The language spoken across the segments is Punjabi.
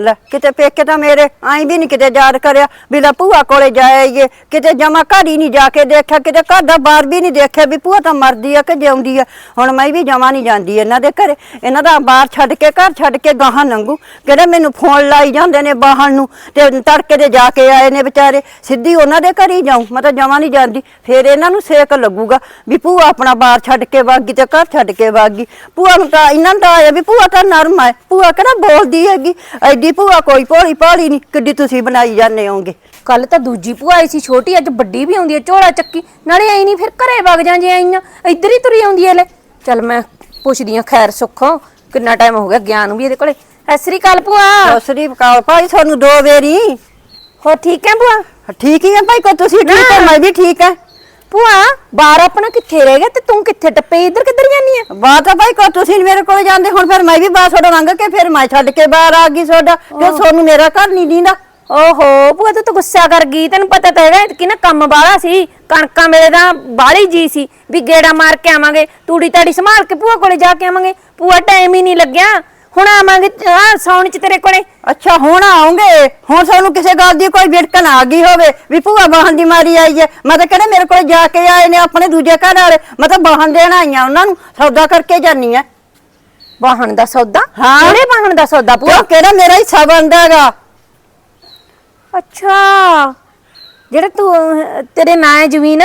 ਲੈ, ਕਿਤੇ ਪੇਕੇ ਤਾਂ ਮੇਰੇ ਆਈ ਵੀ ਨਹੀਂ ਕਿਤੇ ਯਾਦ ਕਰਿਆ ਵੀ ਲੈ ਭੂਆ ਕੋਲੇ ਜਾਈਏ ਕਿਤੇ ਜਮਾ ਘਰ ਹੀ ਨਹੀਂ ਜਾ ਕੇ ਦੇਖਿਆ, ਕਿਤੇ ਘਰ ਦਾ ਬਾਹਰ ਵੀ ਨਹੀਂ ਦੇਖਿਆ ਵੀ ਭੂਆ ਤਾਂ ਮਰਦੀ ਆ ਕਿ ਜਿਉਂਦੀ ਆ। ਹੁਣ ਮੈਂ ਵੀ ਜਮਾ ਨਹੀਂ ਜਾਂਦੀ ਇਹਨਾਂ ਦੇ ਘਰੇ। ਇਹਨਾਂ ਦਾ ਬਾਹਰ ਛੱਡ ਕੇ, ਘਰ ਛੱਡ ਕੇ ਗਾਹਾਂ ਲੰਘੂ। ਕਿਹੜੇ ਮੈਨੂੰ ਫੋਨ ਲਾਈ ਜਾਂਦੇ ਨੇ ਬਾਹਰ ਨੂੰ ਤੇ ਤੜਕੇ ਦੇ ਜਾ ਕੇ ਆਏ ਨੇ ਵਿਚਾਰੇ। ਸਿੱਧੀ ਉਹਨਾਂ ਦੇ ਘਰ ਹੀ ਜਾਉਂ ਮੈਂ ਤਾਂ ਜਮਾ ਨਹੀਂ ਜਾਂਦੀ। ਫੇਰ ਇਹਨਾਂ ਨੂੰ ਸੇਕ ਲੱਗੂਗਾ ਵੀ ਭੂਆ ਆਪਣਾ ਬਾਹਰ ਛੱਡ ਕੇ ਵਾਗੀ ਤੇ ਘਰ ਛੱਡ ਕੇ ਵਾਗੀ ਭੂਆ ਨੂੰ ਤਾਂ, ਇਹਨਾਂ ਨੂੰ ਤਾਂ ਆਇਆ ਵੀ ਭੂਆ ਤਾਂ ਨਰਮ ਹੈ ਭੂਆ ਕਿਹੜਾ ਬੋਲਦੀ ਹੈਗੀ? ਐਡੀ ਭੂਆ ਕੋਈ ਭੋਲੀ ਭਾਲੀ ਨਹੀਂ ਕਿੱਡੀ ਤੁਸੀਂ ਬਣਾਈ ਜਾਂਦੇ ਹੋਗੇ ਕੱਲ ਤਾਂ ਦੂਜੀ ਭੂਆ ਆਈ ਸੀ ਛੋਟੀ ਅੱਜ ਵੱਡੀ ਵੀ ਆਉਂਦੀ ਹੈ ਝੋਲਾ ਚੱਕੀ। ਨਾਲੇ ਆਈ ਨਹੀਂ ਫਿਰ ਘਰੇ ਵਗ ਜਾਂ ਜੇ ਆਈਆਂ ਇੱਧਰ ਹੀ ਤੁਰੀ ਆਉਂਦੀ ਐ ਲੈ। ਚੱਲ ਮੈਂ ਪੁੱਛਦੀ ਆ ਖੈਰ ਸੁੱਖੋ ਕਿੰਨਾ ਟਾਈਮ ਹੋ ਗਿਆ ਗਿਆਨ ਵੀ ਇਹਦੇ ਕੋਲੇ? ਸਤਿ ਸ੍ਰੀ ਅਕਾਲ ਭੂਆ। ਸਸਰੀ ਕਾਲ ਭਾਈ ਤੁਹਾਨੂੰ ਦੋ ਵੇਰੀ। ਹੋ ਠੀਕ ਹੈ ਭੂਆ? ਠੀਕ ਹੀ ਹੈ ਭਾਈ ਕੋ ਤੁਸੀਂ ਠੀਕ ਹੈ? ਮੈਂ ਵੀ ਠੀਕ ਹੈ। ਭੂਆ ਬਾਹਰ ਆਪਣਾ ਕਿੱਥੇ ਰਹਿ ਗਿਆ ਤੇ ਤੂੰ ਕਿੱਥੇ ਟੱਪੇ? ਇੱਧਰ ਕਿੱਧਰ ਜਾਨੀ ਆ? ਬਾਤ ਤਾਂ ਭਾਈ ਕੋ ਤੁਸੀਂ ਮੇਰੇ ਕੋਲ ਜਾਂਦੇ ਹੁਣ ਫਿਰ ਮੈਂ ਵੀ ਬਾਹਰ ਤੁਹਾਡਾ ਲੰਘ ਕੇ ਫਿਰ ਮੈਂ ਛੱਡ ਕੇ ਬਾਹਰ ਆ ਗਈ ਤੁਹਾਡਾ। ਕਿ ਤੁਹਾਨੂੰ ਮੇਰਾ ਘਰ ਨਹੀਂ ਦੀਂਦਾ। ਓਹੋ ਭੂਆ ਤੂੰ ਤਾਂ ਗੁੱਸਾ ਕਰ ਗਈ ਤੈਨੂੰ ਪਤਾ ਤਾਂ ਹੈਗਾ ਕਿ ਨਾ ਕੰਮ ਬਾਹਲਾ ਸੀ। ਕਣਕਾਂ ਮੇਰੇ ਦਾ ਬਾਹਲੀ ਜੀ ਸੀ ਵੀ ਗੇੜਾ ਮਾਰ ਕੇ ਆਵਾਂਗੇ ਤੂੜੀ ਤਾੜੀ ਸੰਭਾਲ ਕੇ ਭੂਆ ਕੋਲੇ ਜਾ ਕੇ ਆਵਾਂਗੇ। ਭੂਆ ਟਾਈਮ ਹੀ ਨਹੀਂ ਲੱਗਿਆ। ਹੁਣ ਆਵਾਂਗੇ ਆ ਸੌਣ ਚ ਤੇਰੇ ਕੋਲੇ। ਅੱਛਾ ਹੁਣ ਆਉਂਗੇ। ਹੁਣ ਤੁਹਾਨੂੰ ਕਿਸੇ ਗੱਲ ਦੀ ਕੋਈ ਵਿੜਕਣ ਆ ਗਈ ਹੋਵੇ ਵੀ ਭੂਆ ਬਾਹਨ ਦੀ ਮਾਰੀ ਆਈ ਹੈ ਮੈਂ ਤਾਂ ਕਹਿੰਦਾ ਮੇਰੇ ਕੋਲ ਜਾ ਕੇ ਆਏ ਨੇ ਆਪਣੇ ਦੂਜੇ ਘਰ ਵਾਲੇ। ਮੈਂ ਤਾਂ ਬਾਹਨ ਦੇਣ ਆਈਆਂ ਉਹਨਾਂ ਨੂੰ। ਸੌਦਾ ਕਰਕੇ ਜਾਨੀ ਆ। ਵਾਹਣ ਦਾ ਸੌਦਾ? ਹਾਂ। ਕਿਹੜੇ ਵਾਹਣ ਦਾ ਸੌਦਾ ਭੂਆ? ਕਿਉਂ? ਕਿਹੜਾ ਮੇਰਾ ਹਿੱਸਾ ਬਣਦਾ ਹੈਗਾ ਅੱਛਾ। ਜਿਹੜਾ ਤੂੰ ਅਹ, ਤੇਰੇ ਨਾਂ ਹੈ ਜ਼ਮੀਨ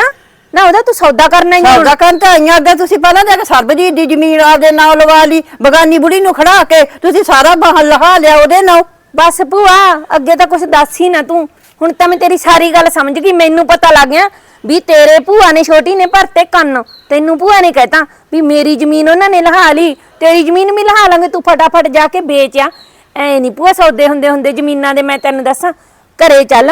ਨਾ ਉਹਦਾ ਤੂੰ ਸੌਦਾ ਕਰਨਾ ਹੀ ਆ ਹੁਣ। ਸੌਦਾ ਕਰਨ ਤਾਂ ਆਈਆਂ ਅੱਗੇ ਤੁਸੀਂ ਪਹਿਲਾਂ ਦੇਖ ਸਰਬਜੀਤ ਦੀ ਜ਼ਮੀਨ ਆਪਦੇ ਨਾਂ ਲਵਾ ਲਈ ਬਗਾਨੀ ਬੁੜੀ ਨੂੰ ਖੜਾ ਕੇ ਤੁਸੀਂ ਸਾਰਾ ਬਾਹਨ ਲਹਾ ਲਿਆ ਉਹਦੇ ਨਾਂ। ਬਸ ਭੂਆ ਅੱਗੇ ਤਾਂ ਕੁਝ ਦੱਸ ਹੀ ਨਾ ਤੂੰ। ਹੁਣ ਤਾਂ ਮੈਂ ਤੇਰੀ ਸਾਰੀ ਗੱਲ ਸਮਝ ਗਈ ਮੈਨੂੰ ਪਤਾ ਲੱਗ ਗਿਆ ਵੀ ਤੇਰੇ ਭੂਆ ਨੇ ਛੋਟੀ ਨੇ ਭਰਤੇ ਕੰਨ। ਤੈਨੂੰ ਭੂਆ ਨੇ ਕਹਿਤਾ ਵੀ ਮੇਰੀ ਜ਼ਮੀਨ ਉਹਨਾਂ ਨੇ ਲਹਾ ਲਈ ਤੇਰੀ ਜ਼ਮੀਨ ਵੀ ਲਹਾ ਲਾਂਗੇ ਤੂੰ ਫਟਾਫਟ ਜਾ ਕੇ ਵੇਚ ਆ। ਐ ਨਹੀਂ ਭੂਆ ਸੌਦੇ ਹੁੰਦੇ ਹੁੰਦੇ ਜ਼ਮੀਨਾਂ ਦੇ ਮੈਂ ਤੈਨੂੰ ਦੱਸਾਂ ਘਰੇ ਚੱਲ।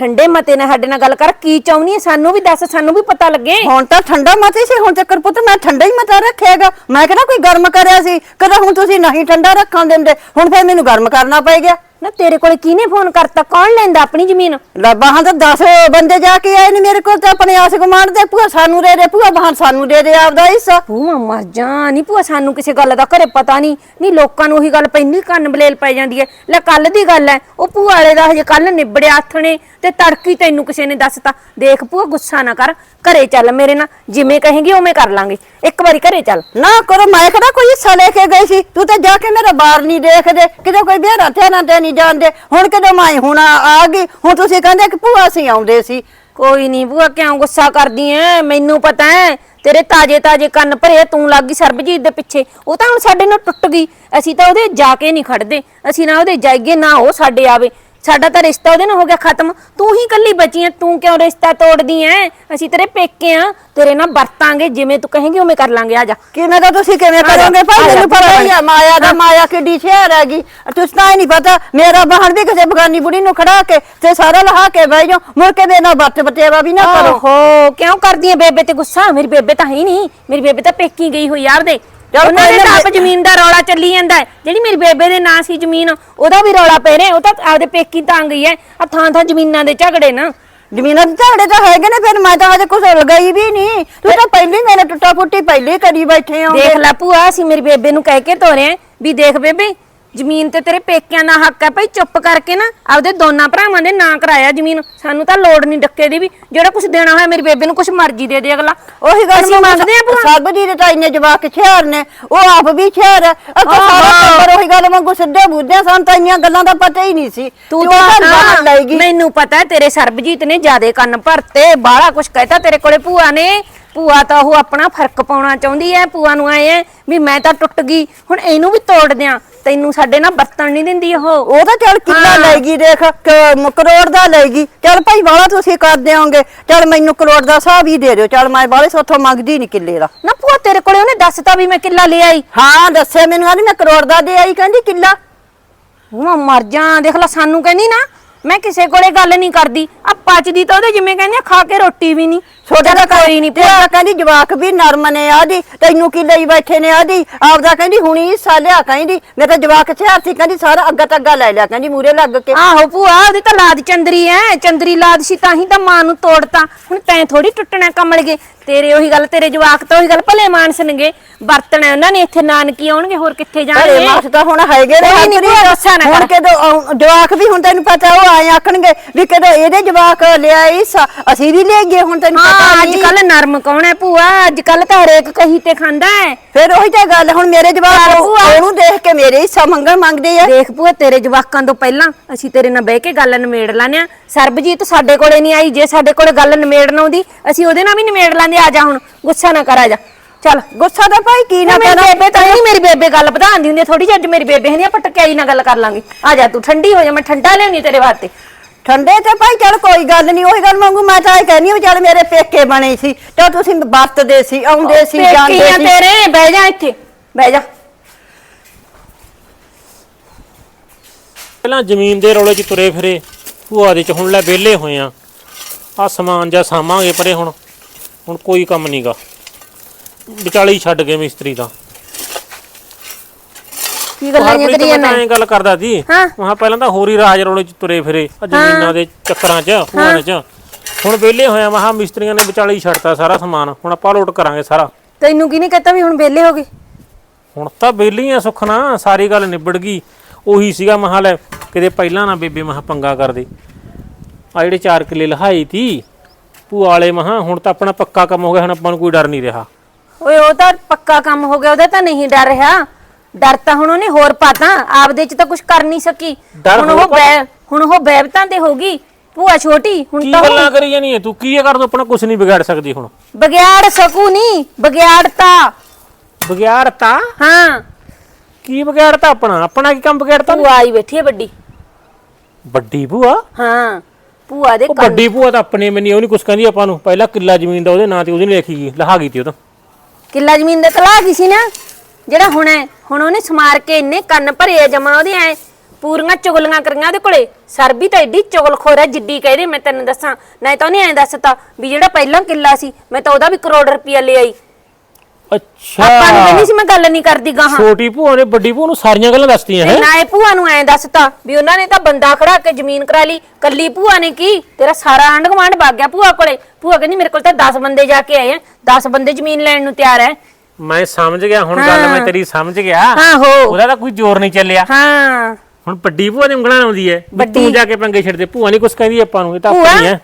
ਠੰਡੇ ਮਤੇ ਨਾਲ ਸਾਡੇ ਨਾਲ ਗੱਲ ਕਰ ਕੀ ਚਾਹੁੰਦੀ ਹੈ? ਸਾਨੂੰ ਵੀ ਦੱਸ ਸਾਨੂੰ ਵੀ ਪਤਾ ਲੱਗੇ। ਹੁਣ ਤਾਂ ਠੰਡਾ ਮਤੀ ਸੀ ਹੁਣ ਚੱਕਰ ਪੁੱਤ ਮੈਂ ਠੰਡਾ ਹੀ ਮਤਾ ਰੱਖਿਆਗਾ। ਮੈਂ ਕਿਹੜਾ ਕੋਈ ਗਰਮ ਕਰਿਆ ਸੀ? ਕਦੇ ਹੁਣ ਤੁਸੀਂ ਨਹੀਂ ਠੰਡਾ ਰੱਖਣ ਦਿੰਦੇ। ਹੁਣ ਫਿਰ ਮੈਨੂੰ ਗਰਮ ਕਰਨਾ ਪਏਗਾ ਨਾ ਤੇਰੇ ਕੋਲੇ ਕਿਹਨੇ ਫੋਨ ਕਰਤਾ? ਕੌਣ ਲੈਂਦਾ ਆਪਣੀ ਜ਼ਮੀਨ? ਬਾਹਾਂ ਤਾਂ 10 ਬੰਦੇ ਜਾ ਕੇ ਆਏ ਨੇ ਮੇਰੇ ਕੋਲ ਤੇ ਆਪਣੇ ਆਸ ਗੁਆਂਢ ਦੇ। ਭੂਆ ਸਾਨੂੰ ਦੇ ਦੇ ਭੂਆ ਬਾਹਾਂ ਸਾਨੂੰ ਦੇ ਦੇ ਆਪਦਾ ਹਿੱਸਾ। ਭੂਆ ਮਰ ਜਾ ਨਹੀਂ ਭੂਆ ਸਾਨੂੰ ਕਿਸੇ ਗੱਲ ਦਾ ਘਰੇ ਪਤਾ ਨਹੀਂ ਨਹੀਂ ਲੋਕਾਂ ਨੂੰ ਉਹੀ ਗੱਲ ਪੈਂਦੀ ਕੰਨ ਬਲੇਲ ਪੈ ਜਾਂਦੀ ਹੈ। ਲੈ ਕੱਲ ਦੀ ਗੱਲ ਹੈ ਉਹ ਭੂਆ ਵਾਲੇ ਦਾ ਹਜੇ ਕੱਲ ਨਿਬੜਿਆ ਨੇ ਤੇ ਤੜਕੀ ਤੈਨੂੰ ਕਿਸੇ ਨੇ ਦੱਸਤਾ ਦੇਖ ਭੂਆ ਗੁੱਸਾ ਨਾ ਕਰ ਘਰੇ ਚੱਲ ਮੇਰੇ ਨਾਲ ਜਿਵੇਂ ਕਹੇਂਗੀ ਉਵੇਂ ਕਰ ਲਾਂਗੇ। ਇੱਕ ਵਾਰੀ ਘਰੇ ਚੱਲ। ਨਾ ਕਰੋ ਮੈਂ ਕਿਹੜਾ ਕੋਈ ਹਿੱਸਾ ਲੈ ਕੇ ਗਈ ਸੀ? ਤੂੰ ਤਾਂ ਜਾ ਕੇ ਮੇਰਾ ਬਾਰ ਨਹੀਂ ਦੇਖਦੇ। ਕਿਤੇ ਕੋਈ ਬਿਹਰਾ ਤੇ ਨਾ ਤੇ ਨਹੀਂ ਜਾਂਦੇ। ਹੁਣ ਕਿਤੇ ਮੈਂ ਹੁਣ ਆ ਆ ਗਈ। ਹੁਣ ਤੁਸੀਂ ਕਹਿੰਦੇ ਕਿ ਭੂਆ ਅਸੀਂ ਆਉਂਦੇ ਸੀ। ਕੋਈ ਨਹੀਂ ਭੂਆ ਕਿਉਂ ਗੁੱਸਾ ਕਰਦੀ ਐ? ਮੈਨੂੰ ਪਤਾ ਹੈ ਤੇਰੇ ਤਾਜੇ ਤਾਜੇ ਕੰਨ ਭਰੇ ਤੂੰ ਲੱਗ ਗਈ ਸਰਬਜੀਤ ਦੇ ਪਿੱਛੇ। ਉਹ ਤਾਂ ਹੁਣ ਸਾਡੇ ਨਾਲ ਟੁੱਟ ਗਈ। ਅਸੀਂ ਤਾਂ ਉਹਦੇ ਜਾ ਕੇ ਨਹੀਂ ਖੜਦੇ। ਅਸੀਂ ਨਾ ਉਹਦੇ ਜਾਈਏ ਨਾ ਉਹ ਸਾਡੇ ਆਵੇ। ਸਾਡਾ ਤਾਂ ਰਿਸ਼ਤਾ ਉਹਦੇ ਨਾਲ ਹੋ ਗਿਆ ਖਤਮ। ਤੂੰ ਹੀ ਕੱਲੀ ਬਚੀ ਐ ਤੂੰ ਕਿਉਂ ਰਿਸ਼ਤਾ ਤੋੜਦੀ ਐ? ਅਸੀਂ ਤੇਰੇ ਪੇਕੇ ਆ ਤੇਰੇ ਨਾਲ ਵਰਤਾਂਗੇ ਜਿਵੇਂ ਤੂੰ ਕਹੇਂਗੀ ਉਵੇਂ ਕਰ ਲਾਂਗੇ ਆ ਜਾ। ਕਿਵੇਂ ਤਾਂ ਤੁਸੀਂ ਕਿਵੇਂ ਜਾ, ਕਰੋਗੇ ਭਾਈ ਜਾ, ਮੈਨੂੰ ਪਤਾ ਹੀ ਆ ਮਾਇਆ ਦਾ ਮਾਇਆ ਕਿੱਡੀ ਸ਼ਹਿਰ ਹੈਗੀ। ਤੁਸੀਂ ਤਾਂ ਹੀ ਨਹੀਂ ਪਤਾ ਮੇਰਾ ਬਾਹਰ ਵੀ ਕਿਸੇ ਬਗਾਨੀ ਬੁੜੀ ਨੂੰ ਖੜਾ ਕੇ ਤੇ ਸਾਰਾ ਲਹਾ ਕੇ ਬਹਿ ਜਾਓ। ਮੁੜ ਕੇ ਮੇਰੇ ਨਾਲ ਬੱਤ ਬਤੇਵਾ ਵੀ ਨਾ ਕਰੋ। ਓਹੋ ਕਿਉਂ ਕਰਦੀ ਐ ਬੇਬੇ ਤੇ ਗੁੱਸਾ? ਮੇਰੀ ਬੇਬੇ ਤਾਂ ਹੈ ਹੀ ਨਹੀਂ। ਮੇਰੀ ਬੇਬੇ ਤਾਂ ਪੇਕੀ ਗਈ ਹੋਈ ਯਾਰ ਦੇ ਚੱਲ ਉਹਨਾਂ ਦੇ ਨਾ ਜ਼ਮੀਨ ਦਾ ਰੌਲਾ ਚੱਲੀ ਜਾਂਦਾ ਹੈ। ਜਿਹੜੀ ਮੇਰੀ ਬੇਬੇ ਦੇ ਨਾਂ ਸੀ ਜ਼ਮੀਨ ਉਹਦਾ ਵੀ ਰੌਲਾ ਪੈ ਰਿਹਾ ਉਹ ਤਾਂ ਆਪਦੇ ਪੇਕੀ ਤਾਂ ਗਈ ਐ ਆ ਥਾਂ ਥਾਂ ਜ਼ਮੀਨਾਂ ਦੇ ਝਗੜੇ ਨਾ। ਜ਼ਮੀਨਾਂ ਦੇ ਝਗੜੇ ਤਾਂ ਹੈਗੇ ਨੇ ਫਿਰ ਮੈਂ ਤਾਂ ਹਜੇ ਕੁਝ ਲਗਾਈ ਵੀ ਨਹੀਂ। ਤੂੰ ਤਾਂ ਪਹਿਲੀ ਮੇਰੇ ਟੁੱਟਾ ਫੁੱਟੀ ਪਹਿਲੇ ਕਰੀ ਬੈਠੇ ਹੋ ਦੇਖ ਲੈ ਭੂਆ ਅਸੀਂ ਮੇਰੀ ਬੇਬੇ ਨੂੰ ਕਹਿ ਕੇ ਤੋਰਿਆ ਵੀ ਦੇਖ ਬੇਬੇ ਜ਼ਮੀਨ ਤੇ ਤੇਰੇ ਪੇਕਿਆਂ ਦਾ ਹੱਕ ਹੈ ਭਾਈ ਚੁੱਪ ਕਰਕੇ ਨਾ ਆਪਦੇ ਦੋਨਾਂ ਭਰਾਵਾਂ ਦੇ ਨਾਂ ਕਰਾਇਆ ਜ਼ਮੀਨ। ਸਾਨੂੰ ਤਾਂ ਲੋੜ ਨਹੀਂ ਡੱਕੇ ਦੀ ਵੀ ਜਿਹੜਾ ਕੁਝ ਦੇਣਾ ਹੋਇਆ ਮੇਰੀ ਬੇਬੇ ਨੂੰ ਕੁਝ ਮਰਜ਼ੀ ਦੇ ਦੇ ਅਗਲਾ। ਉਹੀ ਗੱਲ ਅਸੀਂ ਮੰਗਦੇ ਆ ਸਭ ਦੀ ਤਾਂ ਇੰਨੇ ਜਵਾਕ ਸ਼ਹਿਰ ਨੇ ਉਹ ਆਪ ਵੀ ਸ਼ਹਿਰ ਹੈ ਅੱਛਾ ਸਾਰਾ। ਟੱਬਰ ਉਹੀ ਗੱਲ ਵਾਂਗੂ ਸਿੱਧੇ ਬੁੱਧੇ ਸਾਨੂੰ ਤਾਂ ਇੰਨੀਆਂ ਗੱਲਾਂ ਦਾ ਪਤਾ ਹੀ ਨਹੀਂ ਸੀ ਤੂੰ ਤੇ ਬਾਹਰ ਲੈ ਗਈ ਮੈਨੂੰ ਪਤਾ ਹੈ ਤੇਰੇ ਸਰਬਜੀਤ ਨੇ ਜਿਆਦੇ ਕੰਨ ਭਰਤੇ ਬਾਹਲਾ ਕੁਝ ਕਹਿਤਾ ਤੇਰੇ ਕੋਲੇ ਭੂਆ ਨੇ। ਭੂਆ ਤਾਂ ਉਹ ਆਪਣਾ ਫ਼ਰਕ ਪਾਉਣਾ ਚਾਹੁੰਦੀ ਐ ਭੂਆ ਨੂੰ ਆਏ ਐ ਵੀ ਮੈਂ ਤਾਂ ਟੁੱਟ ਗਈ ਹੁਣ ਇਹਨੂੰ ਵੀ ਤੋੜ ਦਿਆਂ। ਤੈਨੂੰ ਸਾਡੇ ਨਾਲ ਵਰਤਣ ਨਹੀਂ ਦਿੰਦੀ ਉਹ। ਉਹ ਤਾਂ ਚੱਲ ਕਿੱਲਾ ਹਾਂ। ਲੈ ਗਈ ਦੇਖ ਕ- ਮ- ਕਰੋੜ ਦਾ ਲੈ ਗਈ ਚੱਲ ਭਾਈ ਵਾਲਾ ਤੁਸੀਂ ਕਰ ਦਿਓਗੇ। ਚੱਲ ਮੈਨੂੰ ਕਰੋੜ ਦਾ ਹਿਸਾਬ ਹੀ ਦੇ ਦਿਓ। ਚੱਲ ਮੈਂ ਬਾਲੇ ਸੋਥੋਂ ਮੰਗਦੀ ਨਹੀਂ ਕਿੱਲੇ ਦਾ। ਨਾ ਭੂਆ ਤੇਰੇ ਕੋਲੇ ਉਹਨੇ ਦੱਸਤਾ ਵੀ ਮੈਂ ਕਿੱਲਾ ਲੈ ਆਈ। ਹਾਂ ਦੱਸੇ ਮੈਨੂੰ ਆਂਦੀ ਮੈਂ ਕਰੋੜ ਦਾ ਦੇ ਆਈ ਕਹਿੰਦੀ ਕਿੱਲਾ। ਉਹ ਮਰ ਜਾ ਦੇਖ ਲੈ ਸਾਨੂੰ ਕਹਿੰਦੀ ਨਾ ਮੈਂ ਕਿਸੇ ਕੋਲੇ ਗੱਲ ਨਹੀਂ ਕਰਦੀ। ਆ ਪਚਦੀ ਤਾਂ ਉਹਦੇ ਜਿਵੇਂ ਕਹਿੰਦੇ ਆ, ਖਾ ਕੇ ਰੋਟੀ ਵੀ ਨਹੀਂ। ਛੋਟਾ ਚੱਲ ਕੋਈ ਨਹੀਂ ਤੇ ਆ ਕਹਿੰਦੀ ਜਵਾਕ ਵੀ ਨਰਮ ਨੇ ਆਦੀ ਤੈਨੂੰ ਕੀ ਲਈ ਬੈਠੇ ਨੇ ਆਦੀ? ਆਪਦਾ ਕਹਿੰਦੀ ਹੁਣੀ ਹਿੱਸਾ ਲਿਆ ਕਹਿੰਦੀ। ਮੈਂ ਤਾਂ ਜਵਾਕ ਛਿਆਰ ਸੀ ਕਹਿੰਦੀ ਸਾਰਾ ਅੱਗਾ ਤੱਗਾ ਲੈ ਲਿਆ ਕਹਿੰਦੀ ਮੂਰੇ ਲੱਗ ਕੇ। ਆਹੋ ਭੂਆ ਉਹਦੀ ਤਾਂ ਲਾਦ ਚੰਦਰੀ ਐ। ਚੰਦਰੀ ਲਾਦ ਸੀ ਤਾਂ ਹੀ ਤਾਂ ਮਾਂ ਨੂੰ ਤੋੜਤਾ। ਹੁਣ ਤੈਂ ਥੋੜੀ ਟੁੱਟਣਾ ਕਮਲ ਗਏ। ਤੇਰੇ ਉਹੀ ਗੱਲ ਤੇਰੇ ਜਵਾਕ ਤਾਂ ਉਹੀ ਗੱਲ ਭਲੇ ਮਾਨਸਣਗੇ ਵਰਤਣਾ ਉਹਨਾਂ ਨੇ ਇੱਥੇ ਨਾਨਕੀ ਆਉਣਗੇ ਹੋਰ ਕਿੱਥੇ ਜਾਣਗੇ? ਮਾਸ ਤਾਂ ਹੁਣ ਹੈਗੇ ਨੇ ਕੋਈ ਨੀ, ਕੋਈ ਗੁੱਸਾ ਨਾ ਹੁਣ ਕਰ। ਕਦੋਂ ਆਉਂ- ਜਵਾਕ ਵੀ ਹੁਣ ਤੈਨੂੰ ਪਤਾ ਉਹ ਆਏ ਆਖਣਗੇ ਵੀ ਕਦੋਂ ਇਹਦੇ ਜਵਾਕ ਲਿਆਈ ਸ- ਅਸੀਂ ਵੀ ਲੈ ਗਏ ਹੁਣ ਤੈਨੂੰ ਹਾਂ ਪਤਾ ਅੱਜ ਨਹੀਂ ਕੱਲ ਨਰਮ ਕੌਣ ਹੈ ਭੂਆ? ਅੱਜ ਕੱਲ ਤਾਂ ਹਰੇਕ ਕਹੀ ਤੇ ਖਾਂਦਾ ਹੈ। ਫਿਰ ਉਹੀ ਤਾਂ ਗੱਲ ਹੁਣ ਮੇਰੇ ਜਵਾਕ ਚੱਲ ਉਹ- ਭੂਆ। ਉਹਨੂੰ ਦੇਖ ਕੇ ਮੇਰੇ ਹਿੱਸਾ ਮੰਗਣ ਮੰਗਦੇ ਆ। ਦੇਖ ਭੂਆ ਤੇਰੇ ਜਵਾਕਾਂ ਤੋਂ ਪਹਿਲਾਂ ਅਸੀਂ ਤੇਰੇ ਨਾਲ ਬਹਿ ਕੇ ਗੱਲ ਨਿਮੇੜ ਲਾਂਦੇ ਆ ਸਰਬਜੀਤ ਸਾਡੇ ਕੋਲੇ ਨਹੀਂ ਆਈ ਜੇ ਸਾਡੇ ਕੋਲੇ ਗੱਲ ਨਿਮੇੜਨ ਆਉਂਦੀ ਅਸੀਂ ਉਹਦੇ ਨਾਲ ਵੀ ਨਿਮੇੜ ਲਾਂਦੇ ਆ ਜਾ ਹੁਣ ਗੁੱਸਾ ਨਾ ਕਰ ਆ ਜਾ। ਚੱਲ ਗੁੱਸਾ ਤਾਂ ਭਾਈ ਕੀ ਨਾ ਮੇਰੀ ਕਰਾਂ? ਬੇਬੇ ਤਾਂ ਨਹੀਂ ਮੇਰੀ ਬੇਬੇ ਗੱਲ ਵਧਾਉਂਦੀ ਹੁੰਦੀ ਥੋੜੀ ਜਿਹੀ ਅੱਜ ਮੇਰੀ ਬੇਬੇ ਹੈ ਨਹੀਂ ਆਪਾਂ ਟਕਿਆਈ ਨਾਲ ਗੱਲ ਕਰ ਲਾਂਗੇ। ਆ ਜਾ ਤੂੰ ਠੰਡੀ ਹੋ ਜਾ ਮੈਂ ਠੰਡਾ ਲਿਆਉਣੀ ਤੇਰੇ ਵਾਸਤੇ। ਠੰਡੇ ਤੇ ਭਾਈ ਚੱਲ ਕੋਈ ਗੱਲ ਨਹੀਂ ਉਹੀ ਗੱਲ ਮੰਗੂ ਮੈਂ ਤਾਂ ਇਹ ਕਹਿੰਦੀ ਵੀ ਚੱਲ ਮੇਰੇ ਪੇਕੇ ਬਣੇ ਸੀ ਤੇ ਤੁਸੀਂ ਵਰਤਦੇ ਸੀ ਆਉਂਦੇ ਸੀ ਜਾਂਦੇ ਪੇਕੀਆਂ ਸੀ। ਤੇਰੇ ਬਹਿ ਜਾ ਇੱਥੇ। ਬਹਿ ਜਾ। ਪਹਿਲਾਂ ਜ਼ਮੀਨ ਦੇ ਰੌਲੇ 'ਚ ਤੁਰੇ ਫਿਰੇ ਭੂਆ ਦੇ ਚ ਹੁਣ ਲੈ ਵਿਹਲੇ ਹੋਏ ਆ। ਆ ਸਮਾਨ ਜਾਂ ਸਾਮਾਂਗੇ ਪਰੇ ਹੁਣ। ਹੁਣ ਕੋਈ ਕੰਮ ਨਹੀਂਗਾ। ਵਿਚਾਲੇ ਹੀ ਛੱਡ ਗਏ ਮਿਸਤਰੀ ਤਾਂ। ਕੀ ਗੱਲਾਂ ਜਿਹੀਆਂ ਕਰੀ ਜਾਂਦਾ ਐਂ ਗੱਲ ਕਰਦਾ ਸੀ ਹਾਂ। ਮਹਾ ਪਹਿਲਾਂ ਤਾਂ ਹੋਰ ਹੀ ਰਾਜ ਰੌਲੇ 'ਚ ਤੁਰੇ ਫਿਰੇ ਆ ਜ਼ਮੀਨਾਂ ਦੇ ਚੱਕਰਾਂ 'ਚ ਭੂਆ 'ਚ। ਹੁਣ ਵਿਹਲੇ ਹੋਇਆ ਮਹਾ ਮਿਸਤਰੀਆਂ ਨੇ ਵਿਚਾਲੇ ਹੀ ਛੱਡਤਾ ਸਾਰਾ ਸਮਾਨ। ਹੁਣ ਆਪਾਂ ਲੋਟ ਕਰਾਂਗੇ ਸਾਰਾ। ਤੈਨੂੰ ਕੀ ਨਹੀਂ ਕਹਤਾ ਵੀ ਹੁਣ ਵਿਹਲੇ ਹੋ ਗਏ? ਹੁਣ ਤਾਂ ਵਿਹਲੀ ਆ ਸੁਖਣਾ ਸਾਰੀ ਗੱਲ ਨਿਬੜ ਗਈ। ਉਹੀ ਸੀਗਾ ਮਹਾ ਲੈ ਕਿਤੇ ਪਹਿਲਾਂ ਨਾ ਬੇਬੇ ਮਹਾ ਪੰਗਾ ਕਰਦੇ ਆ ਜਿਹੜੇ 4 ਕਿੱਲੇ ਲਹਾਈ ਤੀ ਭੂਆ ਵਾਲੇ ਮਹਾ ਹੁਣ ਤਾਂ ਆਪਣਾ ਪੱਕਾ ਕੰਮ ਹੋ ਗਿਆ ਹੁਣ ਆਪਾਂ ਨੂੰ ਕੋਈ ਡਰ ਨਹੀਂ ਰਿਹਾ। ਓਏ ਉਹ ਤਾਂ ਪੱਕਾ ਕੰਮ ਹੋ ਗਿਆ ਉਹਦਾ ਤਾਂ ਨਹੀਂ ਡਰ ਰਿਹਾ। ਡਰ ਤਾਂ ਹੁਣ ਉਹਨੇ ਹੋਰ ਪਾਤਾ ਆਪਦੇ ਚ ਤਾਂ ਕੁਝ ਕਰ ਨਹੀਂ ਸਕੀ। ਡਰ ਹੁਣ ਹੋਰ ਉਹ ਬੈ ਹੁਣ ਉਹ ਬੈਬਤਾਂ ਤੇ ਹੋਗੀ ਭੂਆ ਛੋਟੀ ਹੁਣ ਕੀ ਤਾਂ ਉਹ ਗੱਲਾਂ ਕਰੀ ਜਾਨੀ ਤੂੰ? ਕੀ ਕਰ ਦੋ ਆਪਣਾ ਕੁਝ ਨਹੀਂ ਵਿਗਾੜ ਸਕਦੀ ਹੁਣ। ਬਗਿਆੜ ਸਕੂ ਨਹੀਂ ਬਗਿਆੜਤਾ ਵਿਗਾੜਤਾ? ਹਾਂ। ਕੀ ਵਿਗਾੜਤਾ ਆਪਣਾ? ਆਪਣਾ ਕੀ ਕੰਮ ਵਿਗਾੜਤਾ? ਭੂਆ ਆਈ ਬੈਠੀ ਹੈ ਵੱਡੀ। ਵੱਡੀ ਭੂਆ? ਹਾਂ। ਭੂਆ ਦੇ ਉਹ ਕੰਨ ਵੱਡੀ ਭੂਆ ਤਾਂ ਆਪਣੇ ਮੈਨੂੰ ਉਹ ਨਹੀਂ ਕੁਛ ਕਹਿੰਦੀ ਆਪਾਂ ਨੂੰ। ਪਹਿਲਾਂ ਕਿੱਲਾ ਜ਼ਮੀਨ ਦਾ ਉਹਦੇ ਨਾਂ ਤੇ ਉਹਦੀ ਨੇ ਲਿਖੀ ਗਈ ਲਹਾ ਗਈ ਤੀ ਉਹ ਤਾਂ। ਕਿੱਲਾ ਜ਼ਮੀਨ ਦਾ ਤਲਾ ਗਈ ਸੀ ਨਾ? ਜਿਹੜਾ ਹੁਣ ਹੈ ਹੁਣ ਉਹਨੇ ਸਮਾਰ ਕੇ ਇੰਨੇ ਕੰਨ ਭਰੇ ਆ ਜਮਾ ਉਹਦੇ ਐ ਪੂਰੀਆਂ ਚੁਗਲੀਆਂ ਕਰੀਆਂ ਉਹਦੇ ਕੋਲੇ। ਸਰਬੀ ਤਾਂ ਐਡੀ ਚੁਗਲਖੋਰ ਹੈ ਜਿੱਡੀ ਕਹਦੇ ਮੈਂ ਤੈਨੂੰ ਦੱਸਾਂ। ਨਹੀਂ ਤਾਂ ਉਹਨੇ ਐਂ ਦੱਸਤਾ ਵੀ ਜਿਹੜਾ ਪਹਿਲਾਂ ਕਿੱਲਾ ਸੀ ਮੈਂ ਤਾਂ ਉਹਦਾ ਵੀ ਕਰੋੜ ਰੁਪਇਆ ਲੈ ਆਈ ਅੱਛਾ। ਆਪਾਂ ਨੂੰ ਕਹਿੰਦੀ ਸੀ ਮੈਂ ਗੱਲ ਨਹੀਂ ਕਰਦੀ ਗਾਹਾਂ। ਛੋਟੀ ਭੂਆ ਨੇ ਵੱਡੀ ਭੂਆ ਨੂੰ ਸਾਰੀਆਂ ਗੱਲਾਂ ਦੱਸਤੀਆਂ ਹੈ? ਨਾ ਇਹ ਭੂਆ ਨੂੰ ਐਂ ਦੱਸਤਾ ਵੀ ਉਹਨਾਂ ਨੇ ਤਾਂ ਬੰਦਾ ਖੜਾ ਕੇ ਜ਼ਮੀਨ ਕਰਾ ਲਈ। ਕੱਲੀ ਭੂਆ ਨੇ ਕੀ? ਤੇਰਾ ਸਾਰਾ ਆਂਢ ਗੁਆਂਢ ਵਗ ਗਿਆ ਭੂਆ ਕੋਲੇ। ਭੂਆ ਕਹਿੰਦੀ ਮੇਰੇ ਕੋਲ ਤਾਂ 10 ਬੰਦੇ ਜਾ ਕੇ ਆਏ ਆ। 10 ਬੰਦੇ ਜ਼ਮੀਨ ਲੈਣ ਨੂੰ ਤਿਆਰ ਐ। ਮੈਂ ਸਮਝ ਗਿਆ ਹੁਣ ਗੱਲ ਮੈਂ ਤੇਰੀ ਸਮਝ ਗਿਆ। ਆਹੋ ਉਹਦਾ ਤਾਂ ਕੋਈ ਜ਼ੋਰ ਨਹੀਂ ਚੱਲਿਆ। ਹਾਂ। ਹੁਣ ਵੱਡੀ ਭੂਆ ਦੀ ਉਂਗਲਾਂ ਆਉਂਦੀ ਹੈ ਵੀ ਤੂੰ ਜਾ ਕੇ ਪੰਗੇ ਛੱਡ ਦੇ। ਭੂਆ ਨਹੀਂ ਕੁਛ ਕਹਿੰਦੀ ਆਪਾਂ ਨੂੰ ਇਹ ਤਾਂ ਆਪਣੀ ਹੈ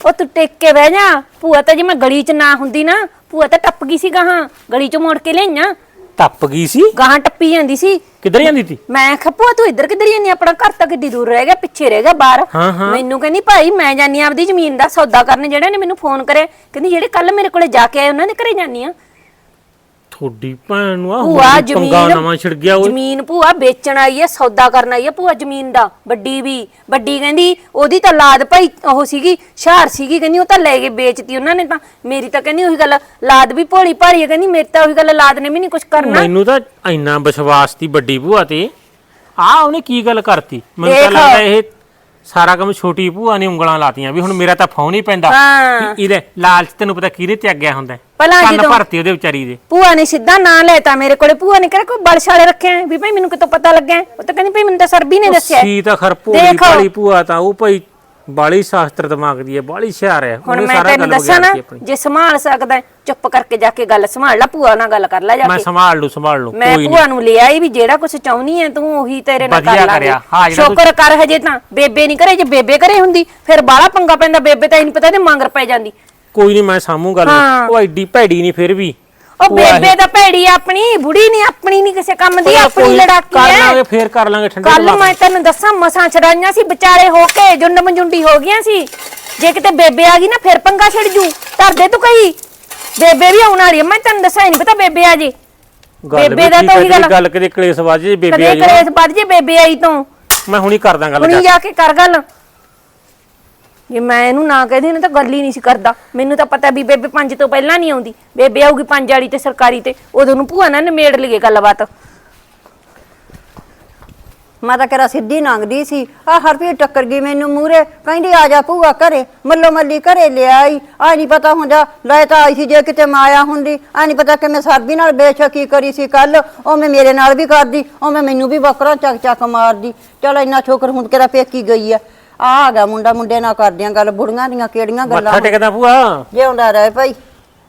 ਉਹ ਤੂੰ ਟਿਕ ਕੇ ਬਹਿ ਜਾ। ਭੂਆ ਤਾਂ ਜੇ ਮੈਂ ਗਲੀ 'ਚ ਨਾ ਹੁੰਦੀ ਨਾ ਭੂਆ ਤਾਂ ਟੱਪ ਗਈ ਸੀ ਗਾਹਾਂ ਗਲੀ 'ਚੋਂ ਮੋੜ ਕੇ ਲਈਆਂ ਟੱਪ ਗਈ ਸੀ? ਗਾਹਾਂ ਟੱਪੀ ਜਾਂਦੀ ਸੀ। ਕਿੱਧਰ ਜਾਂਦੀ ਤੀ? ਮੈਂ ਕਿਹਾ ਭੂਆ ਤੂੰ ਇੱਧਰ ਕਿੱਧਰ ਜਾਂਦੀ ਆਂ? ਆਪਣਾ ਘਰ ਤਾਂ ਕਿੱਡੀ ਦੂਰ ਰਹਿ ਗਿਆ ਪਿੱਛੇ ਰਹਿ ਗਿਆ ਬਾਹਰ। ਹਾਂ, ਹਾਂ। ਮੈਨੂੰ ਕਹਿੰਦੀ ਭਾਈ ਮੈਂ ਜਾਨੀ ਆਂ ਆਪਦੀ ਜ਼ਮੀਨ ਦਾ ਸੌਦਾ ਕਰਨ ਜਿਹੜੇ ਨੇ ਮੈਨੂੰ ਫੋਨ ਕਰੇ ਕਹਿੰਦੀ ਜਿਹੜੇ ਕੱਲ ਮੇਰੇ ਕੋਲੇ ਜਾ ਕੇ ਆਏ ਉਹਨਾਂ ਦੇ ਘਰੇ ਜਾਨੀ ਆ? ਥੋੜੀ ਭੈਣ ਨੂੰ ਆ ਭੂਆ ਪੰਗਾ ਜ਼ਮੀਨ ਨਵਾਂ ਛਿੜ ਗਿਆ ਉਹ ਜ਼ਮੀਨ ਭੂਆ ਵੇਚਣ ਆਈ ਹੈ ਸੌਦਾ ਕਰਨ ਆਈ ਹੈ ਭੂਆ ਜ਼ਮੀਨ ਦਾ ਵੱਡੀ ਵੀ। ਵੱਡੀ ਕਹਿੰਦੀ ਉਹਦੀ ਤਾਂ ਲਾਦ ਭਾਈ ਉਹ ਸੀਗੀ ਸ਼ਹਿਰ ਸੀਗੀ ਕਹਿੰਦੀ ਉਹ ਤਾਂ ਲੈ ਕੇ ਵੇਚਤੀ ਉਹਨਾਂ ਨੇ ਤਾਂ। ਮੇਰੀ ਤਾਂ ਕਹਿੰਦੀ ਉਹੀ ਗੱਲ ਲਾਦ ਵੀ ਭੋਲੀ ਭਾਰੀ ਹੈ ਕਹਿੰਦੀ ਮੇਰੀ ਤਾਂ ਉਹੀ ਗੱਲ ਲਾਦ ਨੇ ਵੀ ਨਹੀਂ ਕੁਝ ਕਰਨਾ। ਮੈਨੂੰ ਤਾਂ ਇੰਨਾ ਵਿਸ਼ਵਾਸ ਤੀ ਵੱਡੀ ਭੂਆ ਤੇ। ਆ ਉਹਨੇ ਕੀ ਗੱਲ ਕਰਤੀ? ਮੈਨੂੰ ਤਾਂ ਦੇਖ। ਲੱਗਦਾ ਇਹ ਸਾਰਾ ਕੰਮ ਛੋਟੀ ਭੂਆ ਨੇ ਉਂਗਲਾਂ ਲਾਤੀਆਂ ਵੀ ਹੁਣ ਮੇਰਾ ਤਾਂ ਫੋਨ ਹੀ ਪੈਂਦਾ ਹਾਂ। ਇਹਦੇ ਲਾਲਚ ਤੈਨੂੰ ਪਤਾ ਕਿਹਦੇ ਤੇ ਅੱਗਿਆ ਹੁੰਦਾ ਹੈ? ਭਲਾ ਕੰਨ ਜਦੋਂ- ਭਰਤੀ ਉਹਦੇ ਵਿਚਾਰੀ ਦੇ ਭੂਆ ਨੇ ਸਿੱਧਾ ਨਾਂ ਲੈਤਾ ਮੇਰੇ ਕੋਲੇ ਭੂਆ ਨੇ ਕਿਹਾ ਕੋਈ ਬਲਸ਼ਾਲੇ ਰੱਖਿਆ ਹੈ? ਵੀ ਭਾਈ ਮੈਨੂੰ ਕਿਤੋਂ ਪਤਾ ਲੱਗਿਆ ਹੈ? ਉਹ ਤਾਂ ਕਹਿੰਦੀ ਭਾਈ ਮੈਨੂੰ ਤਾਂ ਸਰਬੀ ਨੇ ਦੱਸਿਆ ਹੈ। ਸੀ ਤਾਂ ਖਰ ਭੋਲੀ ਦੇਖੋ। ਭਾਲੀ ਭੂਆ ਤਾਂ ਉਹ ਭਾਈ ਬਾਲੀ ਸ਼ਾਸਤਰ ਦਿਮਾਗ ਦੀ ਹੈ ਬਾਲੀ ਹੁਸ਼ਿਆਰ ਹੈ ਹੁਣ ਉਹਨੇ ਮੈਂ ਸਾਰਾ ਤੈਨੂੰ ਗੱਲ ਦੱਸਾਂ ਨਾ ਆਪਣੀ। ਜੇ ਸੰਭਾਲ ਸਕਦਾ ਹੈ, ਚੁੱਪ ਕਰਕੇ ਜਾ ਕੇ ਗੱਲ ਸੰਭਾਲ ਲੈ ਭੂਆ ਨਾਲ ਗੱਲ ਕਰ ਲੈ ਜਾ ਮੈਂ ਕੇ ਸੰਭਾਲ ਲੂ ਸੰਭਾਲ ਲੂ ਮੈਂ ਕੋਈ ਨਹੀਂ ਭੂਆ ਨੂੰ ਲਿਆ ਹੀ ਵੀ ਜਿਹੜਾ ਕੁਝ ਚਾਹੁੰਦੀ ਐ ਤੂੰ ਉਹੀ ਤੇਰੇ ਨਾਲ ਵਧੀਆ ਕਰ ਲਾਂਗੇ ਕਰਿਆ। ਹਾਂ, ਜਿਹੜਾ ਤੂੰ- ਸ਼ੁਕਰ ਕਰ ਹਜੇ ਤਾਂ ਬੇਬੇ ਨਹੀਂ ਕਰੇ ਜੇ ਬੇਬੇ ਕਰੇ ਹੁੰਦੀ ਫਿਰ ਬਾਹਲਾ ਪੰਗਾ ਪੈਂਦਾ ਬੇਬੇ ਤਾਂ ਨਹੀਂ ਪਤਾ ਤੇ ਮੰਗਰ ਪੈ ਜਾਂਦੀ ਕੋਈ ਨਹੀਂ ਮੈਂ ਸਾਮੂ ਗੱਲ ਹਾਂ। ਉਹ ਐਡੀ ਭੈੜੀ ਨਹੀਂ ਫਿਰ ਵੀ ਉਹ ਭੂਆ ਇਹ- ਬੇਬੇ ਤਾਂ ਭੈੜੀ ਆ ਆਪਣੀ ਬੁੜੀ ਨਹੀਂ ਆਪਣੀ ਨਹੀਂ ਕਿਸੇ ਕੰਮ ਦੀ ਆਪਣੀ ਲੜਾਕੀ ਕਰ ਲਾਂਗੇ ਫੇਰ ਕਰ ਲਾਂਗੇ ਠੰਡੇ ਕੱਲ ਦਿਮਾਗ ਮੈਂ ਤੈਨੂੰ ਦੱਸਾਂ ਮਸਾਂ ਛੜਾਈਆਂ ਸੀ ਵਿਚਾਲੇ ਹੋ ਕੇ ਜੁੰਡ ਮੰਜੁੰਡੀ ਹੋ ਗਈਆਂ ਸੀ। ਜੇ ਕਿਤੇ ਬੇਬੇ ਆ ਗਈ ਨਾ ਫਿਰ ਪੰਗਾ ਛਿੜ ਜੂ। ਧਰ ਦੇ ਤੂੰ ਕਹੀ। ਬੇਬੇ ਵੀ ਆਉਣ ਵਾਲੀ ਆ ਮੈਂ ਤੈਨੂੰ ਦੱਸਾਂ ਨਹੀਂ ਪਤਾ ਬੇਬੇ ਆ ਜੇ। ਗੱਲ ਬੇਬੇ ਦਾ ਵੀ ਤਾਂ ਉਹੀ ਹੈ, ਗੱਲ- ਗੱਲ ਕਿਤੇ ਕਲੇਸ਼ ਵਾਜੇ ਬੇਬੇ ਕਦੇ ਆ ਜੀ ਕਲੇਸ਼ ਵੱਧ ਜੇ ਬੇਬੇ ਆਈ ਤੋਂ। ਮੈਂ ਹੁਣੀ ਕਰਦਾ ਗੱਲ ਹੁਣੀ ਜਾ ਕੇ ਕਰ ਗੱਲ। ਜੇ ਮੈਂ ਇਹਨੂੰ ਨਾ ਕਹਦੇ ਨਾ ਤਾਂ ਗੱਲ ਹੀ ਨਹੀਂ ਸੀ ਕਰਦਾ। ਮੈਨੂੰ ਤਾਂ ਪਤਾ ਵੀ ਬੇਬੇ ਪੰਜ ਤੋਂ ਪਹਿਲਾਂ ਨਹੀਂ ਆਉਂਦੀ। ਬੇਬੇ ਆਊਗੀ ਪੰਜ ਵਾਲੀ ਤੇ ਸਰਕਾਰੀ ਤੇ, ਉਦੋਂ ਨੂੰ ਭੂਆ ਨਾਲ ਨਿਮੇੜ ਲਈਏ ਗੱਲਬਾਤ। ਮੈਂ ਤਾਂ ਕਿਹੜਾ ਸਿੱਧੀ ਲੰਘਦੀ ਸੀ। ਆ ਹਰਪੀ ਟੱਕਰ ਗਈ ਮੈਨੂੰ ਮੂਰੇ ਕਹਿੰਦੀ, ਆ ਜਾ ਭੂਆ ਘਰੇ, ਮੱਲੋ ਮੱਲੀ ਘਰੇ ਲਿਆਈ ਆ ਨਹੀਂ ਪਤਾ ਹੁੰਦਾ, ਲੈ ਤਾਂ ਆਈ ਸੀ ਜੇ ਕਿਤੇ ਮਾਇਆ ਹੁੰਦੀ। ਆ ਨਹੀਂ ਪਤਾ ਕਿ ਮੈਂ ਸਰਬੀ ਨਾਲ ਬੇਸ਼ੱਕੀ ਕਰੀ ਸੀ ਕੱਲ ਉਹ ਮੈਂ ਮੇਰੇ ਨਾਲ ਵੀ ਕਰਦੀ ਉਹ ਮੈਂ ਮੈਨੂੰ ਵੀ ਬੱਕਰਾ ਚੱਕ ਚੱਕ ਮਾਰਦੀ। ਚਲ ਇੰਨਾ ਛੋਕਰ ਹੁਣ ਕਿਹੜਾ ਪੇਕੀ ਗਈ ਆ। ਆ ਆ ਗਿਆ ਮੁੰਡਾ ਮੁੰਡੇ ਨਾਲ ਕਰਦਿਆਂ ਗੱਲ ਬੁੜੀਆਂ ਦੀਆਂ ਕਿਹੜੀਆਂ ਗੱਲਾਂ ਮੱਥਾ ਟੇਕਦਾ ਭੂਆ? ਜਿਉਂਦਾ ਰਹੇ ਭਾਈ।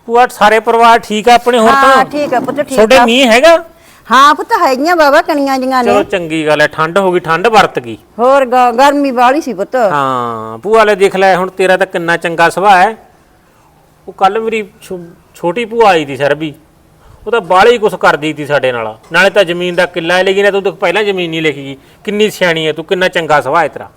ਭੂਆ ਸਾਰੇ ਪਰਿਵਾਰ ਠੀਕ ਆ ਆਪਣੇ ਹੋਰ ਹਾਂ ਤਾਂ ਠੀਕ ਆ ਪੁੱਤ ਠੀਕ ਤੁਹਾਡੇ ਆ। ਮੀਂਹ ਹੈਗਾ? ਹਾਂ ਪੁੱਤ ਹੈਗੀਆਂ ਬਾਬਾ ਕਣੀਆਂ ਜੀਆਂ ਨੇ। ਚਲੋ ਚੰਗੀ ਗੱਲ ਹੈ ਠੰਡ ਹੋ ਗਈ ਠੰਡ ਵਰਤ ਗਈ। ਹੋਰ ਗ- ਗਰਮੀ ਵਾਲੀ ਸੀ ਪੁੱਤ। ਹਾਂ ਭੂਆ ਲੈ ਦੇਖ ਲੈ ਹੁਣ ਤੇਰਾ ਤਾਂ ਕਿੰਨਾ ਚੰਗਾ ਸੁਭਾਅ ਹੈ। ਉਹ ਕੱਲ ਮੇਰੀ ਛੋ- ਛੋਟੀ ਭੂਆ ਆਈ ਸੀ ਸਰਬੀ। ਉਹ ਤਾਂ ਬਾਹਲੇ ਹੀ ਕੁਛ ਕਰਦੀ ਸੀ ਸਾਡੇ ਨਾਲ। ਨਾਲੇ ਤਾਂ ਜ਼ਮੀਨ ਦਾ ਕਿੱਲਾ ਲੈ ਗਈ ਨਾ ਤੂੰ ਤਾਂ ਪਹਿਲਾਂ ਜ਼ਮੀਨ ਨਹੀਂ ਲਿਖੀ ਗਈ। ਕਿੰਨੀ ਸਿਆਣੀ ਹੈ ਤੂੰ ਕਿੰਨਾ ਚੰਗਾ ਸੁਭਾਅ ਹੈ ਤੇਰਾ।